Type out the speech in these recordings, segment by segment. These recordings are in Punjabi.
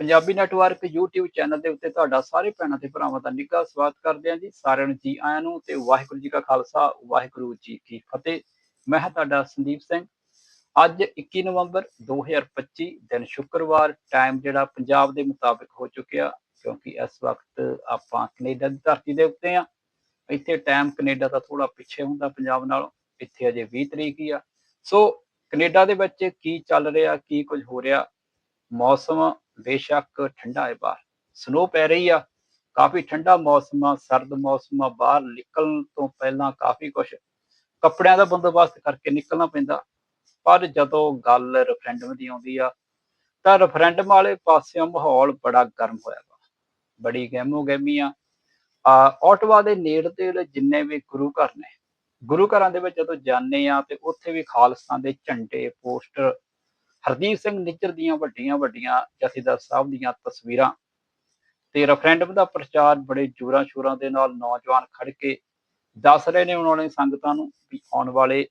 ਪੰਜਾਬੀ ਨੈਟਵਰਕ YouTube ਚੈਨਲ ਦੇ ਉੱਤੇ ਤੁਹਾਡਾ ਸਾਰੇ ਭੈਣਾਂ ਤੇ ਭਰਾਵਾਂ ਦਾ ਨਿੱਘਾ ਸਵਾਗਤ ਕਰਦੇ ਹਾਂ ਜੀ। ਸਾਰਿਆਂ ਨੂੰ ਜੀ ਆਇਆਂ ਨੂੰ ਤੇ ਵਾਹਿਗੁਰੂ ਜੀ ਕਾ ਖਾਲਸਾ, ਵਾਹਿਗੁਰੂ ਜੀ ਕੀ ਫਤਿਹ। ਮੈਂ ਹਾਂ ਤੁਹਾਡਾ ਸੰਦੀਪ ਸਿੰਘ। ਅੱਜ 21 ਨਵੰਬਰ 2025 ਦਿਨ ਸ਼ੁੱਕਰਵਾਰ ਟਾਈਮ ਜਿਹੜਾ ਪੰਜਾਬ ਦੇ ਮੁਤਾਬਕ ਹੋ ਚੁੱਕਿਆ ਕਿਉਂਕਿ ਇਸ ਵਕਤ ਆਪਾਂ ਕੈਨੇਡਾ ਦੀ ਧਰਤੀ ਦੇ ਉੱਤੇ ਆ ਇੱਥੇ ਟਾਈਮ ਕੈਨੇਡਾ ਦਾ ਥੋੜਾ ਪਿੱਛੇ ਹੁੰਦਾ ਪੰਜਾਬ ਨਾਲੋਂ, ਇੱਥੇ ਅਜੇ 20 ਤਰੀਕ ਹੀ ਆ। ਸੋ ਕੈਨੇਡਾ ਦੇ ਵਿੱਚ ਕੀ ਚੱਲ ਰਿਹਾ, ਕੀ ਕੁਝ ਹੋ ਰਿਹਾ ਮੌਸਮ ਬੇਸ਼ੱਕ ਠੰਡਾ ਹੈ ਬਾਹਰ। ਸਨੋ ਪੈ ਰਹੀ ਆ, ਕਾਫੀ ਠੰਡਾ ਮੌਸਮ ਆ, ਸਰਦ ਮੌਸਮ ਆ, ਬਾਹਰ ਨਿਕਲਣ ਤੋਂ ਪਹਿਲਾਂ ਕਾਫੀ ਕੁਝ ਕੱਪੜਿਆਂ ਦਾ ਬੰਦੋਬਸਤ ਕਰਕੇ ਨਿਕਲਣਾ ਪੈਂਦਾ। ਪਰ ਜਦੋਂ ਗੱਲ ਰੈਫਰੈਂਡਮ ਦੀ ਆਉਂਦੀ ਆ, ਤਾਂ ਰੈਫਰੈਂਡਮ ਵਾਲੇ ਪਾਸਿਓਂ ਮਾਹੌਲ ਬੜਾ ਗਰਮ ਹੋਇਆ ਵਾ। ਬੜੀ ਗਹਿਮੋ ਗਹਿਮੀ ਆ ਆਟਵਾ ਦੇ ਨੇੜੇ ਤੇ ਜਿੰਨੇ ਵੀ ਗੁਰੂ ਘਰ ਨੇ, ਗੁਰੂ ਘਰਾਂ ਦੇ ਵਿੱਚ ਜਦੋਂ ਜਾਂਦੇ ਆ ਤੇ ਉੱਥੇ ਵੀ ਖਾਲਸਾ ਦੇ ਝੰਡੇ, ਪੋਸਟਰ ਹਰਦੀਪ ਸਿੰਘ ਨਿੱਜਰ ਦੀਆਂ ਵੱਡੀਆਂ ਵੱਡੀਆਂ ਜਥੇਦਾਰ ਸਾਹਿਬ ਦੀਆਂ ਤਸਵੀਰਾਂ ਤੇ ਰੈਫਰੈਂਡਮ ਦਾ ਪ੍ਰਚਾਰ ਬੜੇ ਜੋਰਾਂ ਸ਼ੋਰਾਂ ਦੇ ਨਾਲ ਨੌਜਵਾਨ ਖੜ ਕੇ ਦੱਸ ਰਹੇ ਨੇ ਉਹਨਾਂ ਨੇ ਸੰਗਤਾਂ ਨੂੰ ਵੀ ਆਉਣ ਵਾਲੇ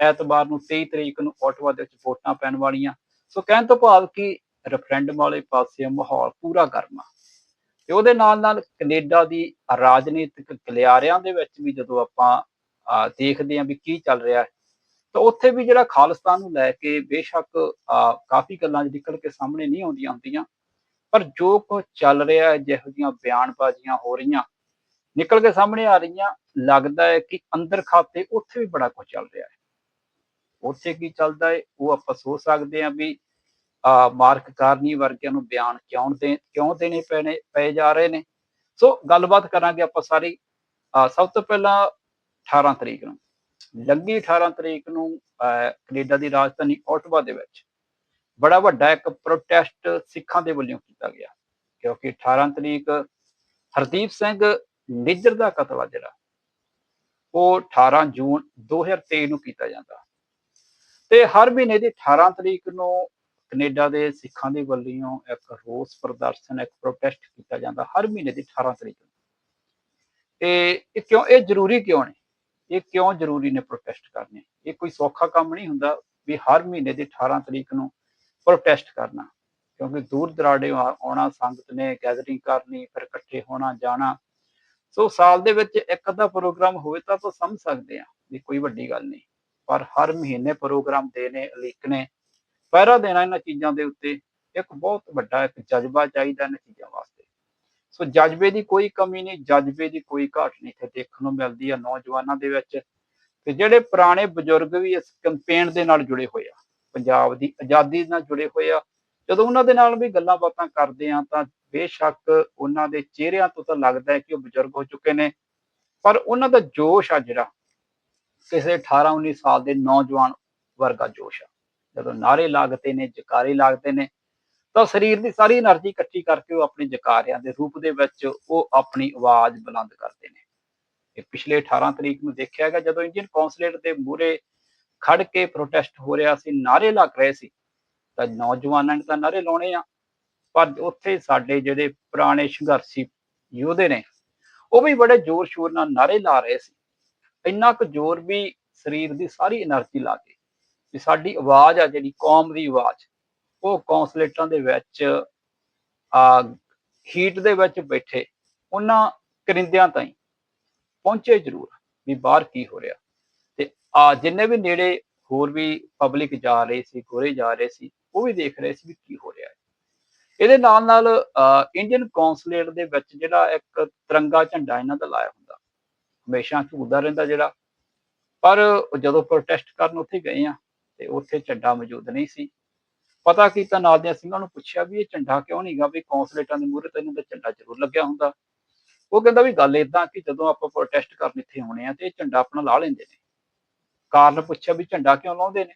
ਐਤਵਾਰ ਨੂੰ 23 ਤਰੀਕ ਨੂੰ ਆਟਵਾ ਦੇ ਵਿੱਚ ਵੋਟਾਂ ਪੈਣ ਵਾਲੀਆਂ। ਸੋ ਕਹਿਣ ਤੋਂ ਭਾਵ ਕਿ ਰੈਫਰੈਂਡਮ ਵਾਲੇ ਪਾਸੇ ਮਾਹੌਲ ਪੂਰਾ ਗਰਮ ਆ। ਤੇ ਉਹਦੇ ਨਾਲ ਨਾਲ ਕੈਨੇਡਾ ਦੀ ਰਾਜਨੀਤਿਕ ਗਲਿਆਰਿਆਂ ਦੇ ਵਿੱਚ ਵੀ ਜਦੋਂ ਆਪਾਂ ਅਹ, ਦੇਖਦੇ ਹਾਂ ਵੀ ਕੀ ਚੱਲ ਰਿਹਾ ਹੈ ਤਾਂ ਉੱਥੇ ਵੀ ਜਿਹੜਾ ਖਾਲਿਸਤਾਨ ਨੂੰ ਲੈ ਕੇ ਬੇਸ਼ੱਕ ਅਹ, ਕਾਫੀ ਗੱਲਾਂ ਚ ਨਿਕਲ ਕੇ ਸਾਹਮਣੇ ਨਹੀਂ ਆਉਂਦੀਆਂ ਹੁੰਦੀਆਂ ਪਰ ਜੋ ਕੁਝ ਚੱਲ ਰਿਹਾ ਹੈ ਜਿਹੋ ਜਿਹੀਆਂ ਬਿਆਨਬਾਜ਼ੀਆਂ ਹੋ ਰਹੀਆਂ ਨਿਕਲ ਕੇ ਸਾਹਮਣੇ ਆ ਰਹੀਆਂ ਲੱਗਦਾ ਹੈ ਕਿ ਅੰਦਰ ਖਾਤੇ ਉੱਥੇ ਵੀ ਬੜਾ ਕੁਝ ਚੱਲ ਰਿਹਾ ਹੈ। ਉੱਥੇ ਕੀ ਚੱਲਦਾ ਹੈ ਉਹ ਆਪਾਂ ਸੋਚ ਸਕਦੇ ਹਾਂ ਵੀ ਆ ਮਾਰਕ ਕਾਰਨੀ ਵਰਗਿਆਂ ਨੂੰ ਬਿਆਨ ਕਿਉਂ ਦੇ ਕਿਉਂ ਦੇਣੇ ਪੈਣੇ ਪਏ ਜਾ ਰਹੇ ਨੇ। ਸੋ ਗੱਲਬਾਤ ਕਰਾਂਗੇ ਆਪਾਂ ਸਾਰੀ ਸਭ ਤੋਂ ਪਹਿਲਾਂ 18 ਤਰੀਕ ਨੂੰ। ਲੱਗੀ 18 ਤਰੀਕ ਨੂੰ, ਅਹ, ਕੈਨੇਡਾ ਦੀ ਰਾਜਧਾਨੀ ਓਟਵਾ ਦੇ ਵਿੱਚ। ਬੜਾ ਵੱਡਾ ਇੱਕ ਪ੍ਰੋਟੈਸਟ ਸਿੱਖਾਂ ਦੇ ਵੱਲੋਂ ਕੀਤਾ ਗਿਆ, ਕਿਉਂਕਿ 18 ਤਰੀਕ ਹਰਦੀਪ ਸਿੰਘ ਨਿੱਜਰ ਦਾ ਕਤਲ ਆ ਜਿਹੜਾ, ਉਹ 18 ਜੂਨ 2023 ਨੂੰ ਕੀਤਾ ਜਾਂਦਾ। ਤੇ ਹਰ ਮਹੀਨੇ ਦੀ 18 ਤਰੀਕ ਨੂੰ ਕੈਨੇਡਾ ਦੇ ਸਿੱਖਾਂ ਦੇ ਵੱਲੋਂ ਇੱਕ ਰੋਸ ਪ੍ਰਦਰਸ਼ਨ, ਇੱਕ ਪ੍ਰੋਟੈਸਟ ਕੀਤਾ ਜਾਂਦਾ ਹਰ ਮਹੀਨੇ ਦੀ 18 ਤਰੀਕ ਨੂੰ। ਤੇ ਇਹ ਕਿਉਂ, ਇਹ ਜ਼ਰੂਰੀ ਕਿਉਂ ਨੇ? ਇਹ ਕਿਉਂ ਜ਼ਰੂਰੀ ਨੇ ਪ੍ਰੋਟੈਸਟ ਕਰਨੇ? ਇਹ ਕੋਈ ਸੌਖਾ ਕੰਮ ਨਹੀਂ ਹੁੰਦਾ ਵੀ ਹਰ ਮਹੀਨੇ ਦੀ 18 ਤਰੀਕ ਨੂੰ ਪ੍ਰੋਟੈਸਟ ਕਰਨਾ। ਕਿਉਂਕਿ ਦੂਰ ਦਰਾਡੇ ਆਉਣਾ ਸੰਗਤ ਨੇ ਗੈਦਰਿੰਗ ਕਰਨੀ, ਫਿਰ ਇਕੱਠੇ ਹੋਣਾ, ਜਾਣਾ। ਸੋ ਸਾਲ ਦੇ ਵਿੱਚ ਇੱਕ ਅੱਧਾ ਪ੍ਰੋਗਰਾਮ ਹੋਵੇ ਤਾਂ ਆਪਾਂ ਸਮਝ ਸਕਦੇ ਆ ਵੀ ਕੋਈ ਵੱਡੀ ਗੱਲ ਨਹੀਂ। ਪਰ ਹਰ ਮਹੀਨੇ ਪ੍ਰੋਗਰਾਮ ਦੇਣੇ, ਉਲੀਕਣੇ, ਪਹਿਰਾ ਦੇਣਾ ਇਹਨਾਂ ਚੀਜ਼ਾਂ ਦੇ ਉੱਤੇ ਇੱਕ ਬਹੁਤ ਵੱਡਾ ਇੱਕ ਜਜ਼ਬਾ ਚਾਹੀਦਾ ਇਹਨਾਂ ਚੀਜ਼ਾਂ ਵਾਸਤੇ। ਸੋ ਜਜ਼ਬੇ ਦੀ ਕੋਈ ਕਮੀ ਨਹੀਂ, ਜਜ਼ਬੇ ਦੀ ਕੋਈ ਘਾਟ ਨਹੀਂ ਇੱਥੇ ਦੇਖਣ ਨੂੰ ਮਿਲਦੀ ਆ ਨੌਜਵਾਨਾਂ ਦੇ ਵਿੱਚ। ਤੇ ਜਿਹੜੇ ਪੁਰਾਣੇ ਬਜ਼ੁਰਗ ਵੀ ਇਸ ਕੈਂਪੇਨ ਦੇ ਨਾਲ ਜੁੜੇ ਹੋਏ ਆ, ਪੰਜਾਬ ਦੀ ਆਜ਼ਾਦੀ ਨਾਲ ਜੁੜੇ ਹੋਏ ਆ, ਜਦੋਂ ਉਹਨਾਂ ਦੇ ਨਾਲ ਵੀ ਗੱਲਾਂ ਬਾਤਾਂ ਕਰਦੇ ਆ ਤਾਂ ਬੇਸ਼ੱਕ ਉਹਨਾਂ ਦੇ ਚਿਹਰਿਆਂ ਤੋਂ ਤਾਂ ਲੱਗਦਾ ਹੈ ਕਿ ਉਹ ਬਜ਼ੁਰਗ ਹੋ ਚੁੱਕੇ ਨੇ। ਪਰ ਉਹਨਾਂ ਦਾ ਜੋਸ਼ ਆ ਜਿਹੜਾ, ਕਿਸੇ 18 19 ਸਾਲ ਦੇ ਨੌਜਵਾਨ ਵਰਗਾ ਜੋਸ਼ ਆ। ਜਦੋਂ ਨਾਰੇ ਲੱਗਦੇ ਨੇ, ਜਕਾਰੇ ਲੱਗਦੇ ਨੇ ਤਾਂ ਸਰੀਰ ਦੀ ਸਾਰੀ એનર્ਜੀ ਇਕੱਠੀ ਕਰਕੇ ਉਹ ਆਪਣੇ ਜਕਾਰਿਆਂ ਦੇ ਰੂਪ ਦੇ ਵਿੱਚ ਉਹ ਆਪਣੀ ਆਵਾਜ਼ ਬੁਲੰਦ ਕਰਦੇ ਨੇ। ਇਹ ਪਿਛਲੇ 18 ਤਰੀਕ ਨੂੰ ਦੇਖਿਆ ਗਿਆ ਜਦੋਂ ਇੰਡੀਅਨ ਕੌਂਸਲੇਟ ਦੇ ਮੂਹਰੇ ਖੜ ਕੇ ਪ੍ਰੋਟੈਸਟ ਹੋ ਰਿਹਾ ਸੀ ਨਾਰੇ ਲੱਗ ਰਹੇ ਸੀ, ਤਾਂ ਨੌਜਵਾਨਾਂ ਨੇ ਤਾਂ ਨਾਰੇ ਲਾਉਣੇ ਆ, ਪਰ ਉੱਥੇ ਸਾਡੇ ਜਿਹੜੇ ਪੁਰਾਣੇ ਸੰਘਰਸ਼ੀ ਯੋਧੇ ਨੇ, ਉਹ ਵੀ ਬੜੇ ਜ਼ੋਰ ਸ਼ੋਰ ਨਾਲ ਨਾਰੇ ਲਾ ਰਹੇ ਸੀ। ਇੰਨਾ ਕੁ ਜ਼ੋਰ ਵੀ ਸਰੀਰ ਦੀ ਸਾਰੀ એનર્ਜੀ ਲਾ ਕੇ ਕਿ ਸਾਡੀ ਆਵਾਜ਼ ਆ ਜਿਹੜੀ ਕੌਮ ਦੀ ਆਵਾਜ਼ ਉਹ ਕੌਂਸਲੇਟਾਂ ਦੇ ਵਿੱਚ, ਆ ਹੀਟ ਦੇ ਵਿੱਚ ਬੈਠੇ, ਉਹਨਾਂ ਕਰਿੰਦਿਆਂ ਤਾਈਂ ਪਹੁੰਚੇ ਜ਼ਰੂਰ ਵੀ ਬਾਹਰ ਕੀ ਹੋ ਰਿਹਾ। ਤੇ ਆ ਜਿੰਨੇ ਵੀ ਨੇੜੇ ਹੋਰ ਵੀ ਪਬਲਿਕ ਜਾ ਰਹੇ ਸੀ, ਗੋਰੇ ਜਾ ਰਹੇ ਸੀ, ਉਹ ਵੀ ਦੇਖ ਰਹੇ ਸੀ ਵੀ ਕੀ ਹੋ ਰਿਹਾ ਹੈ। ਇਹਦੇ ਨਾਲ ਨਾਲ ਇੰਡੀਅਨ ਕੌਂਸਲੇਟ ਦੇ ਵਿੱਚ ਜਿਹੜਾ ਇੱਕ ਤਿਰੰਗਾ ਝੰਡਾ ਇਹਨਾਂ ਦਾ ਲਾਇਆ ਹੁੰਦਾ, ਹਮੇਸ਼ਾ ਝੂਲਦਾ ਰਹਿੰਦਾ ਜਿਹੜਾ, ਪਰ ਜਦੋਂ ਪ੍ਰੋਟੈਸਟ ਕਰਨ ਉੱਥੇ ਗਏ ਆ, ਤੇ ਉੱਥੇ ਝੰਡਾ ਮੌਜੂਦ ਨਹੀਂ ਸੀ। ਪਤਾ ਕੀਤਾ, ਨਾਲ ਦੇ ਸਿੰਘਾਂ ਨੂੰ ਪੁੱਛਿਆ ਵੀ ਇਹ ਝੰਡਾ ਕਿਉਂ ਨਹੀਂਗਾ ਵੀ ਕੌਂਸਲੇਟਾਂ ਦੇ ਮੂਹਰੇ ਤਾਂ ਇਹਨਾਂ ਦਾ ਝੰਡਾ ਜ਼ਰੂਰ ਲੱਗਿਆ ਹੁੰਦਾ। ਉਹ ਕਹਿੰਦਾ ਵੀ ਗੱਲ ਇਦਾਂ ਕਿ ਜਦੋਂ ਆਪਾਂ ਪ੍ਰੋਟੈਸਟ ਕਰਨ ਇੱਥੇ ਆਉਣੇ ਆ ਤੇ ਇਹ ਝੰਡਾ ਆਪਣਾ ਲਾ ਲੈਂਦੇ ਨੇ। ਕਾਰਨ ਪੁੱਛਿਆ ਵੀ ਝੰਡਾ ਕਿਉਂ ਲਾਉਂਦੇ ਨੇ?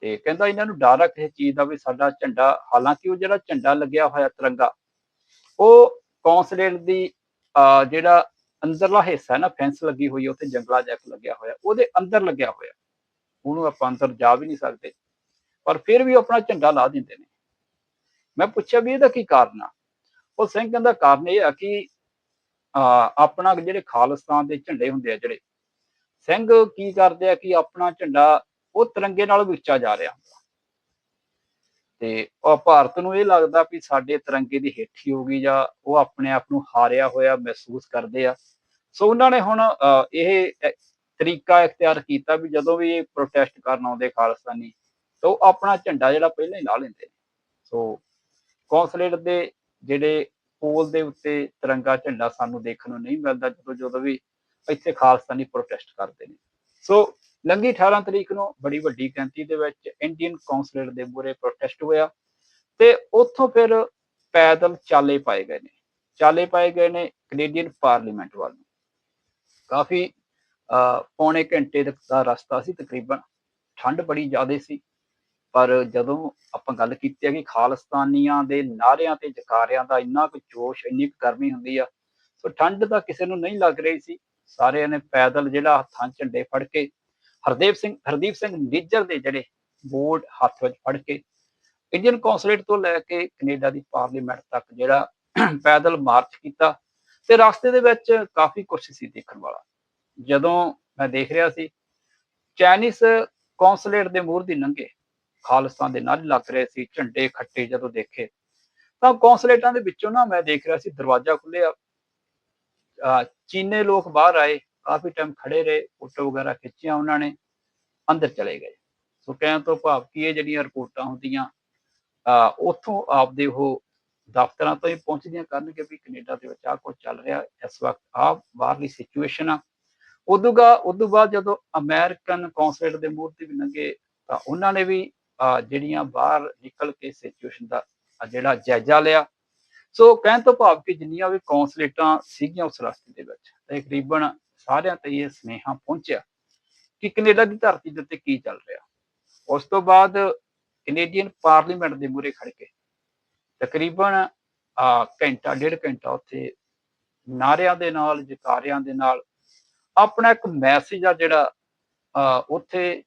ਤੇ ਕਹਿੰਦਾ ਇਹਨਾਂ ਨੂੰ ਡਰ ਆ ਕਿਸੇ ਚੀਜ਼ ਦਾ ਵੀ ਸਾਡਾ ਝੰਡਾ, ਹਾਲਾਂਕਿ ਉਹ ਜਿਹੜਾ ਝੰਡਾ ਲੱਗਿਆ ਹੋਇਆ ਤਿਰੰਗਾ, ਉਹ ਕੌਂਸਲੇਟ ਦੀ ਅਹ ਜਿਹੜਾ ਅੰਦਰਲਾ ਹਿੱਸਾ ਨਾ ਫੈਂਸ ਲੱਗੀ ਹੋਈ ਉੱਥੇ ਜੰਗਲਾ ਜੈਕ ਲੱਗਿਆ ਹੋਇਆ, ਉਹਦੇ ਅੰਦਰ ਲੱਗਿਆ ਹੋਇਆ। ਉਹਨੂੰ ਆਪਾਂ ਅੰਦਰ ਜਾ ਵੀ ਨਹੀਂ ਸਕਦੇ। ਪਰ ਫਿਰ ਵੀ ਉਹ ਆਪਣਾ ਝੰਡਾ ਲਾ ਦਿੰਦੇ ਨੇ। ਮੈਂ ਪੁੱਛਿਆ ਵੀ ਇਹਦਾ ਕੀ ਕਾਰਨ ਆ? ਉਹ ਸਿੰਘ ਕਹਿੰਦਾ ਕਾਰਨ ਇਹ ਆ ਕਿ ਅਹ ਆਪਣਾ ਜਿਹੜੇ ਖਾਲਿਸਤਾਨ ਦੇ ਝੰਡੇ ਹੁੰਦੇ ਆ ਜਿਹੜੇ ਸਿੰਘ ਕੀ ਕਰਦੇ ਆ ਕਿ ਆਪਣਾ ਝੰਡਾ ਉਹ ਤਿਰੰਗੇ ਨਾਲ ਵਿਚਾ ਜਾ ਰਿਹਾ ਹੁੰਦਾ। ਤੇ ਉਹ ਭਾਰਤ ਨੂੰ ਇਹ ਲੱਗਦਾ ਵੀ ਸਾਡੇ ਤਿਰੰਗੇ ਦੀ ਹੇਠੀ ਹੋ ਗਈ ਜਾਂ ਉਹ ਆਪਣੇ ਆਪ ਨੂੰ ਹਾਰਿਆ ਹੋਇਆ ਮਹਿਸੂਸ ਕਰਦੇ ਆ। ਸੋ ਉਹਨਾਂ ਨੇ ਹੁਣ ਅਹ, ਇਹ ਤਰੀਕਾ ਇਖਤਿਆਰ ਕੀਤਾ ਵੀ ਜਦੋਂ ਵੀ ਇਹ ਪ੍ਰੋਟੈਸਟ ਕਰਨ ਆਉਂਦੇ ਖਾਲਿਸਤਾਨੀ ਤਾਂ ਉਹ ਆਪਣਾ ਝੰਡਾ ਜਿਹੜਾ ਪਹਿਲਾਂ ਹੀ ਲਾ ਲੈਂਦੇ ਨੇ। ਸੋ ਕੌਂਸਲੇਟ ਦੇ ਜਿਹੜੇ ਪੋਲ ਦੇ ਉੱਤੇ ਤਿਰੰਗਾ ਝੰਡਾ ਸਾਨੂੰ ਦੇਖਣ ਨੂੰ ਨਹੀਂ ਮਿਲਦਾ, ਜਦੋਂ ਜਦੋਂ ਵੀ ਇੱਥੇ ਖਾਲਿਸਤਾਨੀ ਪ੍ਰੋਟੈਸਟ ਕਰਦੇ ਨੇ। ਸੋ ਲੰਗੀ 18 ਤਰੀਕ ਨੂੰ ਬੜੀ ਵੱਡੀ ਗਿਣਤੀ ਦੇ ਵਿੱਚ ਇੰਡੀਅਨ ਕੌਂਸਲੇਟ ਦੇ ਮੂਹਰੇ ਪ੍ਰੋਟੈਸਟ ਹੋਇਆ ਤੇ ਉੱਥੋਂ ਫਿਰ ਪੈਦਲ ਚਾਲੇ ਪਾਏ ਗਏ ਨੇ। ਚਾਲੇ ਪਾਏ ਗਏ ਨੇ ਕੈਨੇਡੀਅਨ ਪਾਰਲੀਮੈਂਟ ਵੱਲ ਨੂੰ। ਕਾਫੀ ਪੌਣੇ ਘੰਟੇ ਤੱਕ ਦਾ ਰਸਤਾ ਸੀ, ਤਕਰੀਬਨ ਠੰਡ ਬੜੀ ਜ਼ਿਆਦਾ ਸੀ। ਪਰ ਜਦੋਂ ਆਪਾਂ ਗੱਲ ਕੀਤੀ ਹੈ ਕਿ ਖਾਲਿਸਤਾਨੀਆਂ ਦੇ ਨਾਅਰਿਆਂ ਤੇ ਜਕਾਰਿਆਂ ਦਾ ਇੰਨਾ ਕੁ ਜੋਸ਼, ਇੰਨੀ ਕੁ ਗਰਮੀ ਹੁੰਦੀ ਆ, ਸੋ ਠੰਡ ਤਾਂ ਕਿਸੇ ਨੂੰ ਨਹੀਂ ਲੱਗ ਰਹੀ ਸੀ। ਸਾਰਿਆਂ ਨੇ ਪੈਦਲ ਜਿਹੜਾ ਹੱਥਾਂ ਝੰਡੇ ਫੜ ਕੇ, ਹਰਦੇਵ ਸਿੰਘ, ਹਰਦੀਪ ਸਿੰਘ ਨਿੱਜਰ ਦੇ ਜਿਹੜੇ ਬੋਰਡ ਹੱਥ ਵਿੱਚ ਫੜ ਕੇ, ਇੰਡੀਅਨ ਕੌਂਸਲੇਟ ਤੋਂ ਲੈ ਕੇ ਕੈਨੇਡਾ ਦੀ ਪਾਰਲੀਮੈਂਟ ਤੱਕ ਜਿਹੜਾ ਪੈਦਲ ਮਾਰਚ ਕੀਤਾ ਤੇ ਰਸਤੇ ਦੇ ਵਿੱਚ ਕਾਫੀ ਕੁਝ ਸੀ ਦੇਖਣ ਵਾਲਾ। ਜਦੋਂ ਮੈਂ ਦੇਖ ਰਿਹਾ ਸੀ ਚਾਈਨੀਸ ਕੌਂਸਲੇਟ ਦੇ ਮੂਹਰ ਦੀ ਲੰਘੇ ਖਾਲਿਸਤਾਨ ਦੇ ਨਾਲ ਲੱਗ ਰਹੇ ਸੀ, ਝੰਡੇ ਖੱਟੇ ਜਦੋਂ ਦੇਖੇ। ਤਾਂ ਕੌਂਸਲੇਟਾਂ ਦੇ ਵਿੱਚੋਂ ਨਾ ਮੈਂ ਦੇਖ ਰਿਹਾ ਸੀ, ਦਰਵਾਜ਼ਾ ਖੁੱਲਿਆ ਚੀਨੇ ਲੋਕ ਬਾਹਰ ਆਏ, ਕਾਫੀ ਟਾਈਮ ਖੜੇ ਰਹੇ ਫੋਟੋ ਵਗੈਰਾ ਖਿੱਚੀਆਂ ਉਹਨਾਂ ਨੇ, ਅੰਦਰ ਚਲੇ ਗਏ। ਸੋ ਕਹਿਣ ਤੋਂ ਭਾਵ ਕਿ ਇਹ ਜਿਹੜੀਆਂ ਰਿਪੋਰਟਾਂ ਹੁੰਦੀਆਂ, ਅਹ ਉੱਥੋਂ ਆਪਦੇ ਉਹ ਦਫ਼ਤਰਾਂ ਤੋਂ ਹੀ ਪਹੁੰਚਦੀਆਂ ਕਰਨਗੇ ਵੀ ਕੈਨੇਡਾ ਦੇ ਵਿੱਚ ਆਹ ਕੁਝ ਚੱਲ ਰਿਹਾ, ਇਸ ਵਕਤ ਆਹ ਬਾਹਰਲੀ ਸਿਚੁਏਸ਼ਨ ਆ। ਉਦੋਂ ਗਾ, ਉਦੋਂ ਬਾਅਦ ਜਦੋਂ ਅਮਰੀਕਨ ਕੌਂਸਲੇਟ ਦੇ ਮੂਹਰ ਤੇ ਵੀ ਲੰਘੇ ਤਾਂ ਉਹਨਾਂ ਨੇ ਵੀ ਜਿਹੜੀਆਂ ਬਾਹਰ ਨਿਕਲ ਕੇ ਸਿਚੁਏਸ਼ਨ ਦਾ ਜਿਹੜਾ ਜਾਇਜ਼ਾ ਲਿਆ। ਸੋ ਕਹਿਣ ਤੋਂ ਭਾਵ ਕਿ ਜਿੰਨੀਆਂ ਵੀ ਕੌਂਸਲੇਟਾਂ ਸੀਗੀਆਂ ਉਸ ਰਸਤੇ ਦੇ ਵਿੱਚ ਤਕਰੀਬਨ ਸਾਰਿਆਂ ਤੇ ਇਹ ਸੁਨੇਹਾ ਪਹੁੰਚਿਆ ਕਿ ਕੈਨੇਡਾ ਦੀ ਧਰਤੀ ਦੇ ਉੱਤੇ ਕੀ ਚੱਲ ਰਿਹਾ। ਉਸ ਤੋਂ ਬਾਅਦ ਕੈਨੇਡੀਅਨ ਪਾਰਲੀਮੈਂਟ ਦੇ ਮੂਹਰੇ ਖੜ ਕੇ ਤਕਰੀਬਨ ਘੰਟਾ, ਡੇਢ ਘੰਟਾ ਉੱਥੇ ਨਾਰਿਆਂ ਦੇ ਨਾਲ, ਜਕਾਰਿਆਂ ਦੇ ਨਾਲ ਆਪਣਾ ਇੱਕ ਮੈਸੇਜ ਆ ਜਿਹੜਾ ਉੱਥੇ